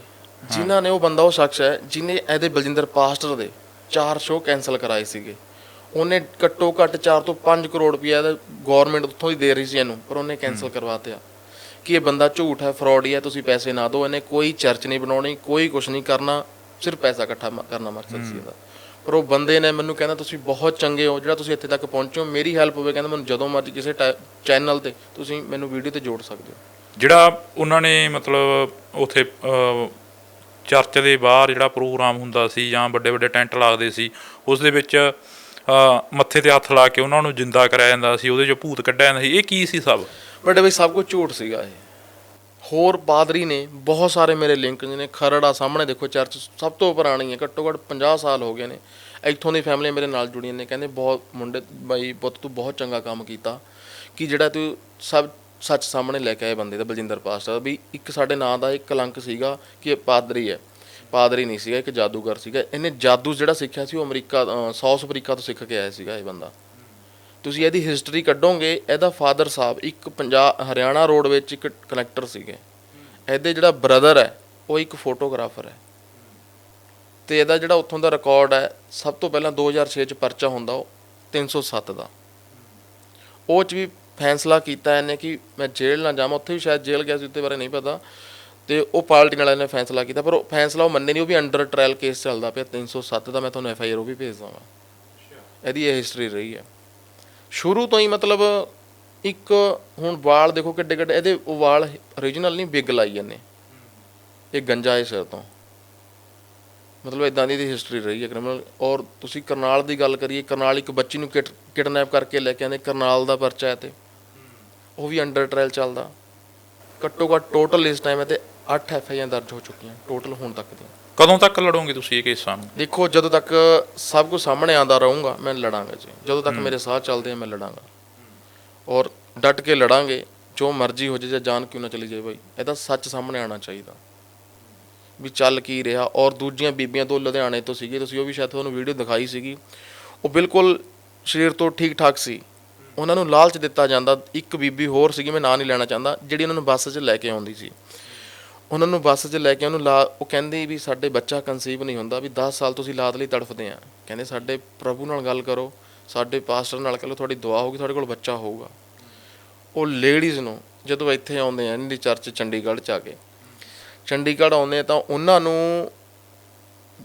ਜਿਨ੍ਹਾਂ ਨੇ ਉਹ ਬੰਦਾ ਉਹ ਸ਼ਖਸ ਹੈ ਜਿਨੇ ਇਹਦੇ ਬਲਜਿੰਦਰ ਪਾਸਟਰ ਦੇ ਚਾਰ ਸ਼ੋਅ ਕੈਨਸਲ ਕਰਾਏ ਸੀਗੇ। ਉਹਨੇ ਘੱਟੋ ਘੱਟ 4 ਤੋਂ 5 ਕਰੋੜ ਰੁਪਇਆ ਦਾ ਗਵਰਨਮੈਂਟ ਉੱਥੋਂ ਹੀ ਦੇ ਰਹੀ ਸੀ ਇਹਨੂੰ ਪਰ ਉਹਨੇ ਕੈਨਸਲ ਕਰਵਾਤਿਆ ਕਿ ਇਹ ਬੰਦਾ ਝੂਠ ਹੈ ਫਰਾਡ ਹੀ ਤੁਸੀਂ ਪੈਸੇ ਨਾ ਦਿਓ ਇਹਨੇ ਕੋਈ ਚਰਚ ਨਹੀਂ ਬਣਾਉਣੀ ਕੋਈ ਕੁਝ ਨਹੀਂ ਕਰਨਾ ਸਿਰਫ ਪੈਸਾ ਇਕੱਠਾ ਕਰਨਾ ਮਕਸਦ ਸੀ ਇਹਦਾ। ਪਰ ਉਹ ਬੰਦੇ ਨੇ ਮੈਨੂੰ ਕਹਿੰਦਾ ਤੁਸੀਂ ਬਹੁਤ ਚੰਗੇ ਹੋ ਜਿਹੜਾ ਤੁਸੀਂ ਇੱਥੇ ਤੱਕ ਪਹੁੰਚੇ ਹੋ ਮੇਰੀ ਹੈਲਪ ਹੋਵੇ ਕਹਿੰਦਾ ਮੈਨੂੰ ਜਦੋਂ ਮਰਜ਼ੀ ਕਿਸੇ ਚੈਨਲ ਤੇ ਤੁਸੀਂ ਮੈਨੂੰ ਵੀਡੀਓ ਤੇ ਜੋੜ ਸਕਦੇ ਹੋ। ਜਿਹੜਾ ਉਹਨਾਂ ਨੇ ਮਤਲਬ ਉਥੇ ਚਰਚ ਦੇ ਬਾਹਰ ਜਿਹੜਾ ਪ੍ਰੋਗਰਾਮ ਹੁੰਦਾ ਸੀ ਜਾਂ ਵੱਡੇ ਵੱਡੇ ਟੈਂਟ ਲੱਗਦੇ ਸੀ ਉਸ ਦੇ ਵਿੱਚ ਮੱਥੇ ਤੇ ਹੱਥ ਲਾ ਕੇ ਉਹਨਾਂ ਨੂੰ ਜਿੰਦਾ ਕਰਾਇਆ ਜਾਂਦਾ ਸੀ ਉਹਦੇ ਚੋਂ ਭੂਤ ਕੱਢਿਆ ਜਾਂਦਾ ਸੀ। ਇਹ ਕੀ ਸੀ ਸਭ? ਬਟ ਬਈ ਸਭ ਕੁਝ ਝੂਠ ਸੀਗਾ ਇਹ। ਹੋਰ ਪਾਦਰੀ ਨੇ ਬਹੁਤ ਸਾਰੇ ਮੇਰੇ ਲਿੰਕ ਨੇ, ਖਰੜਾ ਸਾਹਮਣੇ ਦੇਖੋ ਚਰਚ ਸਭ ਤੋਂ ਪੁਰਾਣੀ ਹੈ, ਘੱਟੋ ਘੱਟ 50 ਸਾਲ ਹੋ ਗਏ ਨੇ। ਇੱਥੋਂ ਦੀ ਫੈਮਿਲੀ ਮੇਰੇ ਨਾਲ ਜੁੜੀਆਂ ਨੇ, ਕਹਿੰਦੇ ਬਹੁਤ ਮੁੰਡੇ, ਬਾਈ ਪੁੱਤ ਤੂੰ ਬਹੁਤ ਚੰਗਾ ਕੰਮ ਕੀਤਾ ਕਿ ਜਿਹੜਾ ਤੂੰ ਸਭ ਸੱਚ ਸਾਹਮਣੇ ਲੈ ਕੇ ਆਏ ਬੰਦੇ ਦਾ, ਬਲਜਿੰਦਰ ਪਾਸਟਰ ਵੀ ਇੱਕ ਸਾਡੇ ਨਾਂ ਦਾ ਇੱਕ ਕਲੰਕ ਸੀਗਾ ਕਿ ਇਹ ਪਾਦਰੀ ਹੈ, ਪਾਦਰੀ ਨਹੀਂ ਸੀਗਾ, ਇੱਕ ਜਾਦੂਗਰ ਸੀਗਾ। ਇਹਨੇ ਜਾਦੂ ਜਿਹੜਾ ਸਿੱਖਿਆ ਸੀ, ਉਹ ਅਮਰੀਕਾ ਸਾਊਥ ਅਫਰੀਕਾ ਤੋਂ ਸਿੱਖ ਕੇ ਆਇਆ ਸੀਗਾ ਇਹ ਬੰਦਾ। ਤੁਸੀਂ ਇਹਦੀ ਹਿਸਟਰੀ ਕੱਢੋਗੇ ਇਹਦਾ ਫਾਦਰ ਸਾਹਿਬ ਇੱਕ ਪੰਜਾਬ ਹਰਿਆਣਾ ਰੋਡ ਵਿੱਚ ਇੱਕ ਕਨੈਕਟਰ ਸੀਗੇ। ਇਹਦੇ ਜਿਹੜਾ ਬ੍ਰਦਰ ਹੈ ਉਹ ਇੱਕ ਫੋਟੋਗ੍ਰਾਫਰ ਹੈ। ਤੇ ਇਹਦਾ ਜਿਹੜਾ ਉੱਥੋਂ ਦਾ ਰਿਕਾਰਡ ਹੈ ਸਭ ਤੋਂ ਪਹਿਲਾਂ 2006 ਚ ਪਰਚਾ ਹੁੰਦਾ ਉਹ 307 ਦਾ। ਉਹ ਚ ਵੀ ਫੈਸਲਾ ਕੀਤਾ ਇਹਨੇ ਕਿ ਮੈਂ ਜੇਲ੍ਹ ਨਾ ਜਾਵਾਂ ਉੱਥੇ ਵੀ ਸ਼ਾਇਦ ਜੇਲ੍ਹ ਗਿਆ ਸੀ ਉੱਤੇ ਬਾਰੇ ਨਹੀਂ ਪਤਾ। ਤੇ ਉਹ ਪਾਰਟੀ ਵਾਲਿਆਂ ਨੇ ਫੈਸਲਾ ਕੀਤਾ ਪਰ ਉਹ ਫੈਸਲਾ ਉਹ ਮੰਨੇ ਨਹੀਂ ਉਹ ਵੀ ਅੰਡਰ ਟ੍ਰਾਇਲ ਕੇਸ ਚੱਲਦਾ ਪਿਆ 307 ਦਾ ਮੈਂ ਤੁਹਾਨੂੰ ਐਫ ਆਈ ਆਰ ਉਹ ਵੀ ਭੇਜ ਦਵਾਂਗਾ ਇਹਦੀ ਇਹ ਹਿਸਟਰੀ ਰਹੀ ਹੈ। ਸ਼ੁਰੂ ਤੋਂ ਹੀ ਮਤਲਬ ਇੱਕ ਹੁਣ ਵਾਲ ਦੇਖੋ ਕਿੱਡੇ ਕਿੱਡੇ, ਇਹਦੇ ਉਹ ਵਾਲ origignal ਨਹੀਂ, ਬਿਗ ਲਾਈ ਜਾਂਦੇ। ਇਹ ਗੰਜਾ ਹੈ ਸਿਰ ਤੋਂ। ਮਤਲਬ ਇਦਾਂ ਦੀ ਇਹਦੀ ਹਿਸਟਰੀ ਰਹੀ ਹੈ ਕ੍ਰਿਮੀਨਲ ਔਰ ਤੁਸੀਂ ਕਰਨਾਲ ਦੀ ਗੱਲ ਕਰੀਏ, ਕਰਨਾਲ ਇੱਕ ਬੱਚੀ ਨੂੰ ਕਿਡਨੈਪ ਕਰਕੇ ਲੈ ਕੇ ਆਂਦੇ ਕਰਨਾਲ ਦਾ ਪਰਚਾ ਹੈ ਤੇ। ਉਹ ਵੀ ਅੰਡਰ ਟ੍ਰਾਇਲ ਚੱਲਦਾ। ਘੱਟੋ ਘੱਟ ਟੋਟਲ ਇਸ ਟਾਈਮ ਹੈ ਤੇ 8 ਐਫ ਆਈ ਆਰ ਦਰਜ ਹੋ ਚੁੱਕੀਆਂ ਟੋਟਲ ਹੁਣ ਤੱਕ ਦੀਆਂ। ਕਦੋਂ ਤੱਕ ਲੜੋਗੇ ਤੁਸੀਂ ਇਹ ਕੇਸਾਂ ਨੂੰ ਦੇਖੋ ਜਦੋਂ ਤੱਕ ਸਭ ਕੁਝ ਸਾਹਮਣੇ ਆਂਦਾ ਰਹੂੰਗਾ ਮੈਂ ਲੜਾਂਗਾ ਜੀ। ਜਦੋਂ ਤੱਕ ਮੇਰੇ ਸਾਹ ਚੱਲਦੇ ਆ ਮੈਂ ਲੜਾਂਗਾ। ਔਰ ਡਟ ਕੇ ਲੜਾਂਗੇ ਜੋ ਮਰਜ਼ੀ ਹੋ ਜਾਏ ਜਾਂ ਜਾਨ ਕਿਉਂ ਨਾ ਚਲੀ ਜਾਏ ਭਾਈ ਇਹਦਾ ਸੱਚ ਸਾਹਮਣੇ ਆਣਾ ਚਾਹੀਦਾ। ਵੀ ਚੱਲ ਕੀ ਰਿਹਾ ਔਰ ਦੂਜੀਆਂ ਬੀਬੀਆਂ ਤੋਂ ਲੁਧਿਆਣੇ ਤੋਂ ਸੀਗੇ ਤੁਸੀਂ ਉਹ ਵੀ ਸ਼ਾਇਦ ਤੁਹਾਨੂੰ ਵੀਡੀਓ ਦਿਖਾਈ ਸੀਗੀ। ਉਹ ਬਿਲਕੁਲ ਸਰੀਰ ਤੋਂ ਠੀਕ ਠਾਕ ਸੀ। ਉਹਨਾਂ ਨੂੰ ਲਾਲਚ ਦਿੱਤਾ ਜਾਂਦਾ ਇੱਕ ਬੀਬੀ ਹੋਰ ਸੀਗੀ ਮੈਂ ਨਾਂ ਨਹੀਂ ਲੈਣਾ ਚਾਹੁੰਦਾ ਜਿਹੜੀ ਉਹਨਾਂ ਨੂੰ ਬੱਸ 'ਚ ਲੈ ਕੇ ਆਉਂਦੀ ਸੀ। ਉਹਨਾਂ ਨੂੰ ਬੱਸ 'ਚ ਲੈ ਕੇ ਉਹਨੂੰ ਲਾ, ਉਹ ਕਹਿੰਦੇ ਵੀ ਸਾਡੇ ਬੱਚਾ ਕਨਸੀਵ ਨਹੀਂ ਹੁੰਦਾ ਵੀ 10 ਸਾਲ ਤੁਸੀਂ ਲਾਦ ਲਈ ਤੜਫਦੇ ਆ। ਕਹਿੰਦੇ ਸਾਡੇ ਪ੍ਰਭੂ ਨਾਲ ਗੱਲ ਕਰੋ, ਸਾਡੇ ਪਾਸਟਰ ਨਾਲ ਕਰੋ ਤੁਹਾਡੀ ਦੁਆ ਹੋਊਗੀ, ਤੁਹਾਡੇ ਕੋਲ ਬੱਚਾ ਹੋਊਗਾ। ਉਹ ਲੇਡੀਜ਼ ਨੂੰ ਜਦੋਂ ਇੱਥੇ ਆਉਂਦੇ ਆ ਇਹਨਾਂ ਦੀ ਚਰਚ ਚੰਡੀਗੜ੍ਹ ਚ ਆ ਕੇ, ਚੰਡੀਗੜ੍ਹ ਆਉਂਦੇ ਤਾਂ ਉਹਨਾਂ ਨੂੰ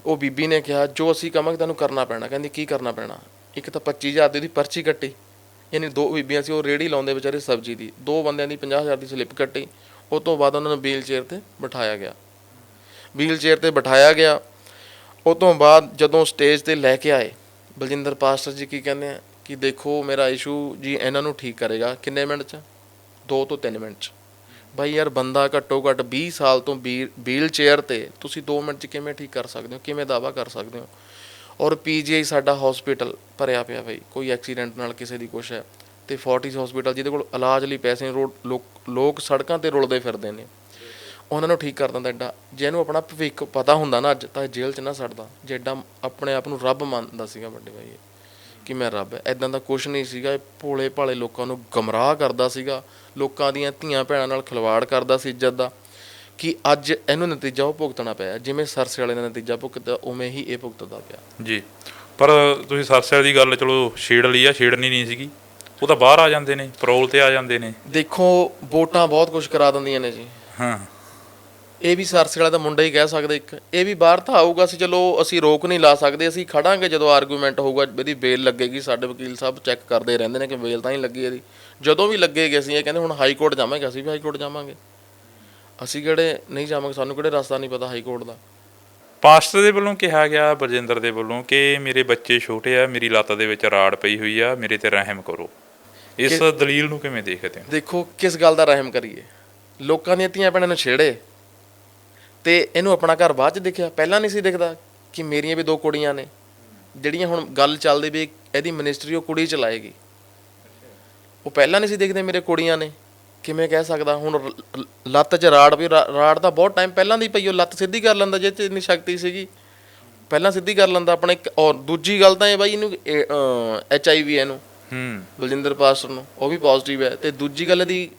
ਉਹ ਬੀਬੀ ਨੇ ਕਿਹਾ, ਜੋ ਅਸੀਂ ਕਹਾਂਗੇ ਤੁਹਾਨੂੰ ਕਰਨਾ ਪੈਣਾ। ਕਹਿੰਦੀ, ਕੀ ਕਰਨਾ ਪੈਣਾ? ਇੱਕ ਤਾਂ 25000 ਦੀ ਉਹਦੀ ਪਰਚੀ ਕੱਟੀ। ਯਾਨੀ ਦੋ ਬੀਬੀਆਂ ਸੀ, ਉਹ ਰੇੜੀ ਲਾਉਂਦੇ ਵਿਚਾਰੇ ਸਬਜ਼ੀ ਦੀ। ਦੋ ਬੰਦਿਆਂ ਦੀ 50000 ਦੀ ਸਲਿੱਪ ਕੱਟੀ। ਉਹ ਤੋਂ ਬਾਅਦ ਉਹਨਾਂ ਨੂੰ ਵੀਲ ਚੇਅਰ ਤੇ ਬਿਠਾਇਆ ਗਿਆ। ਵੀਲ ਚੇਅਰ ਤੇ ਬਿਠਾਇਆ ਗਿਆ। ਉਹ ਤੋਂ ਬਾਅਦ ਜਦੋਂ ਸਟੇਜ ਤੇ ਲੈ ਕੇ ਆਏ, ਬਲਜਿੰਦਰ ਪਾਸਟਰ ਜੀ ਕੀ ਕਹਿੰਦੇ ਆ ਕਿ ਦੇਖੋ ਮੇਰਾ ਇਸ਼ੂ ਜੀ ਇਹਨਾਂ ਨੂੰ ਠੀਕ ਕਰੇਗਾ। ਕਿੰਨੇ ਮਿੰਟ ਚ? 2 ਤੋਂ 3 ਮਿੰਟ ਚ। ਭਾਈ ਯਾਰ ਬੰਦਾ ਘੱਟੋ ਘੱਟ 20 ਸਾਲ ਤੋਂ ਵੀਲ ਚੇਅਰ ਤੇ ਤੁਸੀਂ 2 ਮਿੰਟ ਚ ਕਿਵੇਂ ਠੀਕ ਕਰ ਸਕਦੇ ਹੋ? ਕਿਵੇਂ ਦਾਵਾ ਕਰ ਸਕਦੇ ਹੋ? ਔਰ ਪੀਜੀਆਈ ਸਾਡਾ ਹਸਪੀਟਲ ਭਰਿਆ ਪਿਆ ਭਾਈ ਕੋਈ ਐਕਸੀਡੈਂਟ ਨਾਲ ਕਿਸੇ ਦੀ ਕੁਛ ਹੈ। ਤੇ ਫੋਰਟਿਸ ਹਸਪੀਟਲ ਜਿਹਦੇ ਕੋਲ ਇਲਾਜ ਲਈ ਪੈਸੇ ਨਹੀਂ, ਰੋਡ ਲੋਕ ਲੋਕ ਸੜਕਾਂ ਤੇ ਰੁਲਦੇ ਫਿਰਦੇ ਨੇ। ਉਹਨਾਂ ਨੂੰ ਠੀਕ ਕਰ ਦਿੰਦਾ ਐਡਾ। ਜੇ ਇਹਨੂੰ ਆਪਣਾ ਭਵਿੱਖ ਪਤਾ ਹੁੰਦਾ ਨਾ ਅੱਜ ਤਾਂ ਇਹ ਜੇਲ੍ਹ 'ਚ ਨਾ ਸੜਦਾ। ਜੇ ਐਡਾ ਆਪਣੇ ਆਪ ਨੂੰ ਰੱਬ ਮੰਨਦਾ ਸੀਗਾ ਵੱਡੇ ਭਾਈ ਕਿ ਮੈਂ ਰੱਬ ਹੈ। ਐਦਾਂ ਦਾ ਕੁਝ ਨਹੀਂ ਸੀਗਾ। ਇਹ ਭੋਲੇ ਭਾਲੇ ਲੋਕਾਂ ਨੂੰ ਗਮਰਾਹ ਕਰਦਾ ਸੀਗਾ। ਲੋਕਾਂ ਦੀਆਂ ਧੀਆਂ ਭੈਣਾਂ ਨਾਲ ਖਿਲਵਾੜ ਕਰਦਾ ਸੀ ਇੱਜ਼ਤ ਦਾ ਕਿ ਅੱਜ ਇਹਨੂੰ ਨਤੀਜਾ ਉਹ ਭੁਗਤਣਾ ਪਿਆ। ਜਿਵੇਂ ਸਰਸੇ ਵਾਲੇ ਨੇ ਨਤੀਜਾ ਭੁਗਤਿਆ ਉਵੇਂ ਹੀ ਇਹ ਭੁਗਤਦਾ ਪਿਆ। ਜੀ। ਪਰ ਤੁਸੀਂ ਸਰਸੇ ਦੀ ਗੱਲ ਚਲੋ ਛੇੜ ਲਈ ਆ ਛੇੜਨੀ ਨਹੀਂ ਸੀਗੀ। ਉਹ ਤਾਂ ਬਾਹਰ ਆ ਜਾਂਦੇ ਨੇ ਪੈਰੋਲ ਤੇ ਆ ਜਾਂਦੇ ਨੇ। ਦੇਖੋ ਵੋਟਾਂ ਬਹੁਤ ਕੁਝ ਕਰਾ ਦਿੰਦੀਆਂ ਨੇ ਜੀ। ਹਾਂ। ਇਹ ਵੀ ਸਰਸੇ ਵਾਲਾ ਦਾ ਮੁੰਡਾ ਹੀ ਕਹਿ ਸਕਦਾ ਇੱਕ। ਇਹ ਵੀ ਬਾਹਰ ਤਾਂ ਆਊਗਾ ਅਸੀਂ ਚਲੋ ਅਸੀਂ ਰੋਕ ਨਹੀਂ ਲਾ ਸਕਦੇ ਅਸੀਂ ਖੜਾਂਗੇ ਜਦੋਂ ਆਰਗੂਮੈਂਟ ਹੋਊਗਾ ਇਹਦੀ ਬੇਲ ਲੱਗੇਗੀ ਸਾਡੇ ਵਕੀਲ ਸਾਹਿਬ ਚੈੱਕ ਕਰਦੇ ਰਹਿੰਦੇ ਨੇ ਕਿ ਬੇਲ ਤਾਂ ਹੀ ਲੱਗੀ ਇਹਦੀ। ਜਦੋਂ ਵੀ ਲੱਗੇਗੀ ਅਸੀਂ ਇਹ ਕਹਿੰਦੇ ਹੁਣ ਹਾਈ ਕੋਰਟ ਜਾਵਾਂਗੇ ਅਸੀਂ ਵੀ ਹਾਈ ਕੋਰਟ ਜਾਵਾਂਗੇ। ਅਸੀਂ ਕਿਹੜੇ ਨਹੀਂ ਜਾਵਾਂਗੇ ਸਾਨੂੰ ਕਿਹੜੇ ਰਸਤਾ ਨਹੀਂ ਪਤਾ ਹਾਈ ਕੋਰਟ ਦਾ। ਪਾਸਟਰ ਦੇ ਵੱਲੋਂ ਕਿਹਾ ਗਿਆ ਬਰਜਿੰਦਰ ਦੇ ਵੱਲੋਂ ਕਿ ਮੇਰੇ ਬੱਚੇ ਛੋਟੇ ਆ ਮੇਰੀ ਲੱਤ ਦੇ ਵਿੱਚ ਰਾੜ ਪਈ ਹੋਈ ਆ ਮੇਰੇ ਤੇ ਰਹਿਮ ਕਰੋ। ਇਸ ਦਲੀਲ ਨੂੰ ਕਿਵੇਂ ਦੇਖਦੇ ਹੋ? ਦੇਖੋ ਕਿਸ ਗੱਲ ਦਾ ਰਹਿਮ ਕਰੀਏ? ਲੋਕਾਂ ਦੀਆਂ ਧੀਆਂ ਭੈਣਾਂ ਨੂੰ ਛੇੜੇ। ਤੇ ਇਹਨੂੰ ਆਪਣਾ ਘਰ ਬਾਅਦ ਚ ਦੇਖਿਆ? ਪਹਿਲਾਂ ਨਹੀਂ ਸੀ ਦਿਖਦਾ ਕਿ ਮੇਰੀਆਂ ਵੀ ਦੋ ਕੁੜੀਆਂ ਨੇ। ਜਿਹੜੀਆਂ ਹੁਣ ਗੱਲ ਚੱਲਦੀ ਵੀ ਇਹਦੀ ਮਿਨਿਸਟਰੀ ਉਹ ਕੁੜੀ ਚਲਾਏਗੀ। ਉਹ ਪਹਿਲਾਂ ਨਹੀਂ ਸੀ ਦੇਖਦੇ ਮੇਰੇ ਕੁੜੀਆਂ ਨੇ। ਕਿਵੇਂ ਕਹਿ ਸਕਦਾ? ਹੁਣ ਲੱਤ 'ਚ ਰਾੜ ਵੀ ਰਾੜ ਤਾਂ ਬਹੁਤ ਟਾਈਮ ਪਹਿਲਾਂ ਦੀ ਪਈ ਉਹ ਲੱਤ ਸਿੱਧੀ ਕਰ ਲੈਂਦਾ ਜੇ 'ਚ ਇੰਨੀ ਸ਼ਕਤੀ ਸੀਗੀ। ਪਹਿਲਾਂ ਸਿੱਧੀ ਕਰ ਲੈਂਦਾ ਆਪਣੇ ਇੱਕ- ਔਰ ਦੂਜੀ ਗੱਲ ਤਾਂ ਇਹ ਬਾਈ ਇਹਨੂੰ ਐਚ ਆਈ ਵੀ ਇਹਨੂੰ। ਹੂੰ। ਬਲਜਿੰਦਰ ਪਾਸਟਰ ਨੂੰ ਉਹ ਵੀ ਪੋਜ਼ਿਟਿਵ ਹੈ। ਤੇ ਦੂਜੀ ਗੱਲ ਇਹਦੀ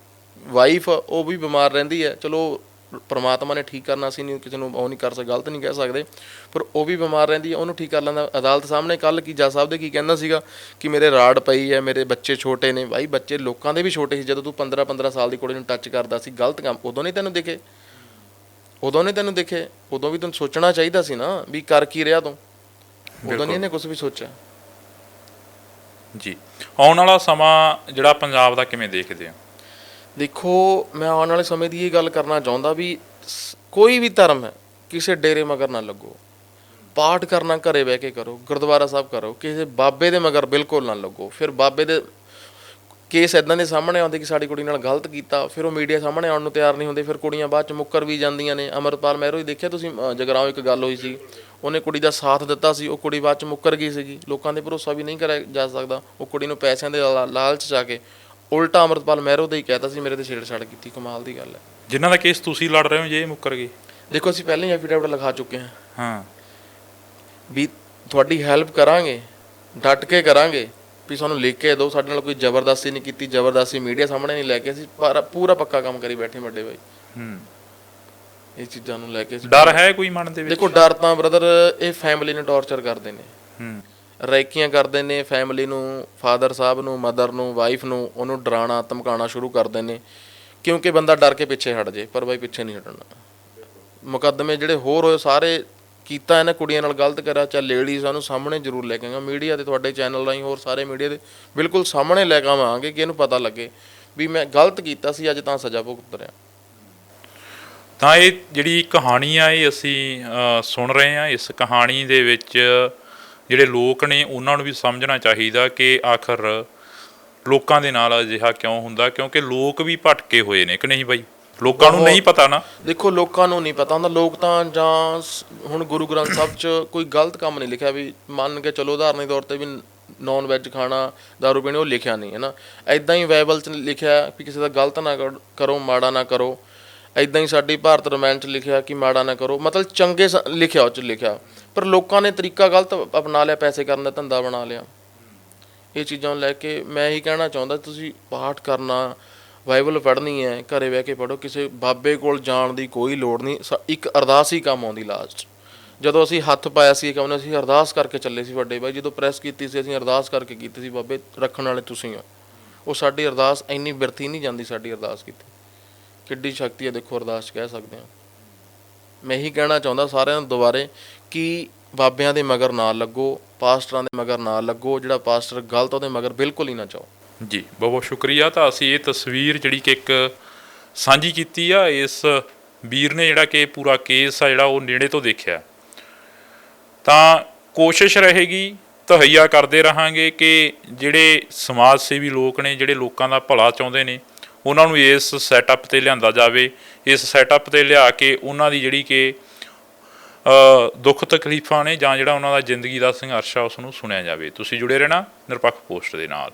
ਵਾਈਫ ਉਹ ਵੀ ਬਿਮਾਰ ਰਹਿੰਦੀ ਹੈ। ਚਲੋ ਪ੍ਰਮਾਤਮਾ ਨੇ ਠੀਕ ਕਰਨਾ ਸੀ ਨਹੀਂ ਕਿਸੇ ਨੂੰ ਉਹ ਨਹੀਂ ਕਰ ਸਕਦੇ ਗਲਤ ਨਹੀਂ ਕਹਿ ਸਕਦੇ। ਪਰ ਉਹ ਵੀ ਬਿਮਾਰ ਰਹਿੰਦੀ ਹੈ ਉਹਨੂੰ ਠੀਕ ਕਰ ਲੈਂਦਾ। ਅਦਾਲਤ ਸਾਹਮਣੇ ਕੱਲ ਕੀ ਜੱਜ ਸਾਹਿਬ ਦੇ ਕੀ ਕਹਿੰਦਾ ਸੀਗਾ ਕਿ ਮੇਰੇ ਰਾੜ ਪਈ ਹੈ ਮੇਰੇ ਬੱਚੇ ਛੋਟੇ ਨੇ। ਭਾਈ ਬੱਚੇ ਲੋਕਾਂ ਦੇ ਵੀ ਛੋਟੇ ਸੀ। ਜਦੋਂ ਤੂੰ 15 15 ਸਾਲ ਦੀ ਕੁੜੀ ਨੂੰ ਟੱਚ ਕਰਦਾ ਸੀ ਗਲਤ ਕੰਮ ਉਦੋਂ ਨਹੀਂ ਤੈਨੂੰ ਦਿਖੇ? ਉਦੋਂ ਨਹੀਂ ਤੈਨੂੰ ਦਿਖੇ? ਉਦੋਂ ਵੀ ਤੈਨੂੰ ਸੋਚਣਾ ਚਾਹੀਦਾ ਸੀ ਨਾ ਵੀ ਕਰ ਕੀ ਰਿਹਾ ਤੂੰ? ਉਦੋਂ ਨਹੀਂ ਇਹਨੇ ਕੁਝ ਵੀ ਸੋਚਿਆ। ਜੀ। ਆਉਣ ਵਾਲਾ ਸਮਾਂ ਜਿਹੜਾ ਪੰਜਾਬ ਦਾ ਕਿਵੇਂ ਦੇਖਦੇ ਹੋ ਦੇਖੋ ਮੈਂ ਆਉਣ ਵਾਲੇ ਸਮੇਂ ਦੀ ਇਹ ਗੱਲ ਕਰਨਾ ਚਾਹੁੰਦਾ ਵੀ ਸ- ਕੋਈ ਵੀ ਧਰਮ ਹੈ ਕਿਸੇ ਡੇਰੇ ਮਗਰ ਨਾ ਲੱਗੋ। ਪਾਠ ਕਰਨਾ ਘਰੇ ਬਹਿ ਕੇ ਕਰੋ ਗੁਰਦੁਆਰਾ ਸਾਹਿਬ ਕਰੋ ਕਿਸੇ ਬਾਬੇ ਦੇ ਮਗਰ ਬਿਲਕੁਲ ਨਾ ਲੱਗੋ। ਫਿਰ ਬਾਬੇ ਦੇ ਕੇਸ ਇਦਾਂ ਦੇ ਸਾਹਮਣੇ ਆਉਂਦੇ ਕਿ ਸਾਡੀ ਕੁੜੀ ਨਾਲ ਗਲਤ ਕੀਤਾ ਫਿਰ ਉਹ ਮੀਡੀਆ ਸਾਹਮਣੇ ਆਉਣ ਨੂੰ ਤਿਆਰ ਨਹੀਂ ਹੁੰਦੇ ਫਿਰ ਕੁੜੀਆਂ ਬਾਅਦ ਚ ਮੁੱਕਰ ਵੀ ਜਾਂਦੀਆਂ ਨੇ। ਅਮਰਪਾਲ ਮਹਿਰੋ ਹੀ ਦੇਖਿਆ ਤੁਸੀਂ ਅ, ਜਗਰਾਓਂ ਇੱਕ ਗੱਲ ਹੋਈ ਸੀ? ਉਹਨੇ ਕੁੜੀ ਦਾ ਸਾਥ ਦਿੱਤਾ ਸੀ ਉਹ ਕੁੜੀ ਬਾਅਦ ਚ ਮੁੱਕਰ ਗਈ ਸੀਗੀ। ਲੋਕਾਂ ਦੇ ਭਰੋਸਾ ਵੀ ਨਹੀਂ ਕਰਿਆ ਜਾ ਸਕਦਾ। ਉਹ ਕੁੜੀ ਨੂੰ ਪੈਸਿਆਂ ਦੇ ਲਾ- ਲਾਲਚ ਚ ਆ ਕੇ ਉਲਟਾ ਅਮਰਪਾਲ ਮਹਿਰੋ ਦੇ ਹੀ ਕਹਿਤਾ ਸੀ ਮੇਰੇ ਤੇ ਛੇੜਛਾੜ ਕੀਤੀ ਕਮਾਲ ਦੀ ਗੱਲ ਹੈ। ਜਿਨ੍ਹਾਂ ਦਾ ਕੇਸ ਤੁਸੀਂ ਲੜ ਰਹੇ ਹੋ ਜੇ ਇਹ ਮੁੱਕਰ ਗਏ ਦੇਖੋ ਅਸੀਂ ਪਹਿਲਾਂ ਹੀ ਐਫੀਡੇਵਿਟ ਲਿਖਾ ਚੁੱਕੇ ਹਾਂ। ਹਾਂ। ਵੀ ਤੁਹਾਡੀ ਹੈਲਪ ਕਰਾਂਗੇ ਡਟ ਕੇ ਕਰਾਂਗੇ ਵੀ ਸਾਨੂੰ ਲਿਖ ਕੇ ਦਿਓ। ਸਾਡੇ ਨਾਲ ਕੋਈ ਜ਼ਬਰਦਸਤੀ ਨਹੀਂ ਕੀਤੀ ਜ਼ਬਰਦਸਤੀ ਮੀਡੀਆ ਸਾਹਮਣੇ ਨਹੀਂ ਲੈ ਕੇ ਅਸੀਂ ਪਰ- ਪੂਰਾ ਪੱਕਾ ਕੰਮ ਕਰੀ ਬੈਠੇ ਵੱਡੇ ਬਾਈ। ਹੂੰ। ਇਹ ਚੀਜ਼ਾਂ ਨੂੰ ਲੈ ਕੇ ਡਰ ਹੈ ਕੋਈ ਮਨ ਦੇ ਵਿੱਚ? ਦੇਖੋ ਡਰ ਤਾਂ ਬ੍ਰਦਰ ਇਹ ਫੈਮਿਲੀ ਨੂੰ ਟੌਰਚਰ ਕਰਦੇ ਨੇ। ਹੂੰ। ਰੈਕੀਆਂ ਕਰਦੇ ਨੇ ਫੈਮਿਲੀ ਨੂੰ ਫਾਦਰ ਸਾਹਿਬ ਨੂੰ ਮਦਰ ਨੂੰ ਵਾਈਫ ਨੂੰ ਉਹਨੂੰ ਡਰਾਉਣਾ ਧਮਕਾਉਣਾ ਸ਼ੁਰੂ ਕਰਦੇ ਨੇ। ਕਿਉਂਕਿ ਬੰਦਾ ਡਰ ਕੇ ਪਿੱਛੇ ਹਟ ਜੇ ਪਰ ਬਾਈ ਪਿੱਛੇ ਨਹੀਂ ਹਟਣਾ। ਮੁਕੱਦਮੇ ਜਿਹੜੇ ਹੋਰ ਹੋਏ ਸਾਰੇ ਕੀਤਾ ਇਹਨਾਂ ਕੁੜੀਆਂ ਨਾਲ ਗਲਤ ਕਰਿਆ ਚਾਹੇ ਲੇਡੀਜ਼ ਨੂੰ ਸਾਹਮਣੇ ਜ਼ਰੂਰ ਲੈ ਕੇ ਆਵਾਂਗੇ। ਮੀਡੀਆ ਤੇ ਤੁਹਾਡੇ ਚੈਨਲ ਰਾਹੀਂ ਹੋਰ ਸਾਰੇ ਮੀਡੀਆ ਦੇ ਬਿਲਕੁਲ ਸਾਹਮਣੇ ਲੈ ਕੇ ਆਵਾਂਗੇ ਕਿ ਇਹਨੂੰ ਪਤਾ ਲੱਗੇ ਵੀ ਮੈਂ ਗਲਤ ਕੀਤਾ ਸੀ ਅੱਜ ਤਾਂ ਸਜ਼ਾ ਭੁਗਤ ਰਿਹਾ। ਤਾਂ ਇਹ ਜਿਹੜੀ ਕਹਾਣੀ ਆ ਇਹ ਅਸੀਂ ਸੁਣ ਰਹੇ ਆ ਇਸ ਕਹਾਣੀ ਦੇ ਵਿੱਚ ਜਿਹੜੇ ਲੋਕ ਨੇ ਉਹਨਾਂ ਨੂੰ ਵੀ ਸਮਝਣਾ ਚਾਹੀਦਾ ਕਿ ਆਖਰ ਲੋਕਾਂ ਦੇ ਨਾਲ ਅਜਿਹਾ ਕਿਉਂ ਹੁੰਦਾ? ਕਿਉਂਕਿ ਲੋਕ ਵੀ ਭਟਕੇ ਹੋਏ ਨੇ ਕਿ ਨਹੀਂ ਬਾਈ? ਲੋਕਾਂ ਨੂੰ ਨਹੀਂ ਪਤਾ ਨਾ। ਦੇਖੋ ਲੋਕਾਂ ਨੂੰ ਨਹੀਂ ਪਤਾ ਹੁੰਦਾ। ਲੋਕ ਤਾਂ ਜਾਂ ਹੁਣ ਗੁਰੂ ਗ੍ਰੰਥ ਸਾਹਿਬ 'ਚ ਕੋਈ ਗਲਤ ਕੰਮ ਨਹੀਂ ਲਿਖਿਆ ਵੀ ਮੰਨ ਕੇ ਚਲੋ ਉਦਾਹਰਨ ਦੇ ਤੌਰ ਤੇ ਵੀ ਨਾਨ ਵੈਜ ਖਾਣਾ ਦਾਰੂ ਪੀਣੀ ਉਹ ਲਿਖਿਆ ਨਹੀਂ ਹੈ ਨਾ? ਐਦਾਂ ਹੀ ਬਾਈਬਲ 'ਚ ਲਿਖਿਆ ਵੀ ਕਿਸੇ ਦਾ ਗਲਤ ਨਾ ਕਰੋ ਮਾੜਾ ਨਾ ਕਰੋ। ਐਦਾਂ ਹੀ ਸਾਡੀ ਭਾਰਤ ਰਮਾਇਣ 'ਚ ਲਿਖਿਆ ਕਿ ਮਾੜਾ ਨਾ ਕਰੋ, ਮਤਲਬ ਚੰਗੇ ਸ- ਲਿਖਿਆ ਉਹ 'ਚ ਲਿਖਿਆ। ਪਰ ਲੋਕਾਂ ਨੇ ਤਰੀਕਾ ਗਲਤ ਅਪਣਾ ਲਿਆ, ਪੈਸੇ ਕਰਨ ਦਾ ਧੰਦਾ ਬਣਾ ਲਿਆ। ਇਹ ਚੀਜ਼ਾਂ ਨੂੰ ਲੈ ਕੇ ਮੈਂ ਇਹੀ ਕਹਿਣਾ ਚਾਹੁੰਦਾ, ਤੁਸੀਂ ਪਾਠ ਕਰਨਾ, ਬਾਈਬਲ ਪੜ੍ਹਨੀ ਹੈ, ਘਰੇ ਬਹਿ ਕੇ ਪੜ੍ਹੋ, ਕਿਸੇ ਬਾਬੇ ਕੋਲ ਜਾਣ ਦੀ ਕੋਈ ਲੋੜ ਨਹੀਂ, ਸ- ਇੱਕ ਅਰਦਾਸ ਹੀ ਕੰਮ ਆਉਂਦੀ ਲਾਸਟ ਜਦੋਂ ਅਸੀਂ ਹੱਥ ਪਾਇਆ ਸੀ ਕੰਮ, ਅਸੀਂ ਅਰਦਾਸ ਕਰਕੇ ਚੱਲੇ ਸੀ ਵੱਡੇ ਬਾਈ, ਜਦੋਂ ਪ੍ਰੈਸ ਕੀਤੀ ਸੀ, ਅਸੀਂ ਅਰਦਾਸ ਕਰਕੇ ਕੀਤੀ ਸੀ, ਬਾਬੇ ਰੱਖਣ ਵਾਲੇ ਤੁਸੀਂ ਹੋ। ਉਹ ਸਾਡੀ ਅਰਦਾਸ ਇੰਨੀ ਬਿਰਥੀ ਨਹੀਂ ਜਾਂਦੀ, ਸਾਡੀ ਅਰਦਾਸ ਕੀਤੀ। ਕਿੱਡੀ ਸ਼ਕਤੀ ਹੈ, ਦੇਖੋ ਅਰਦਾਸ ਕਹਿ ਸਕਦੇ ਹਾਂ। ਮੈਂ ਇਹੀ ਕਹਿਣਾ ਚਾਹੁੰਦਾ ਸਾਰਿਆਂ ਨੂੰ ਦੁਬਾਰੇ ਕਿ ਬਾਬਿਆਂ ਦੇ ਮਗਰ ਨਾ ਲੱਗੋ, ਪਾਸਟਰਾਂ ਦੇ ਮਗਰ ਨਾ ਲੱਗੋ, ਜਿਹੜਾ ਪਾਸਟਰ ਗਲਤ ਉਹਦੇ ਮਗਰ ਬਿਲਕੁਲ ਹੀ ਨਾ ਜਾਓ। ਜੀ, ਬਹੁਤ ਬਹੁਤ ਸ਼ੁਕਰੀਆ। ਤਾਂ ਅਸੀਂ ਇਹ ਤਸਵੀਰ ਜਿਹੜੀ ਕਿ ਇੱਕ ਸਾਂਝੀ ਕੀਤੀ ਆ, ਇਸ ਵੀਰ ਨੇ ਜਿਹੜਾ ਕਿ ਪੂਰਾ ਕੇਸ ਆ, ਜਿਹੜਾ ਉਹ ਨੇੜੇ ਤੋਂ ਦੇਖਿਆ। ਤਾਂ ਕੋਸ਼ਿਸ਼ ਰਹੇਗੀ ਤਹਈਆ ਕਰਦੇ ਰਹਾਂਗੇ ਕਿ ਜਿਹੜੇ ਸਮਾਜ ਸੇਵੀ ਲੋਕ ਨੇ, ਜਿਹੜੇ ਲੋਕਾਂ ਦਾ ਭਲਾ ਚਾਹੁੰਦੇ ਨੇ ਉਹਨਾਂ ਨੂੰ ਇਸ ਸੈਟਅਪ ਤੇ ਲਿਆਂਦਾ ਜਾਵੇ, ਇਸ ਸੈਟਅਪ ਤੇ ਲਿਆ ਕੇ ਉਹਨਾਂ ਦੀ ਜਿਹੜੀ ਕਿ ਦੁੱਖ ਤਕਲੀਫਾਂ ਨੇ ਜਾਂ ਜਿਹੜਾ ਉਹਨਾਂ ਦਾ ਜ਼ਿੰਦਗੀ ਦਾ ਸੰਘਰਸ਼ ਆ ਉਸ ਨੂੰ ਸੁਣਿਆ ਜਾਵੇ। ਤੁਸੀਂ ਜੁੜੇ ਰਹਿਣਾ ਨਿਰਪੱਖ ਪੋਸਟ ਦੇ ਨਾਲ।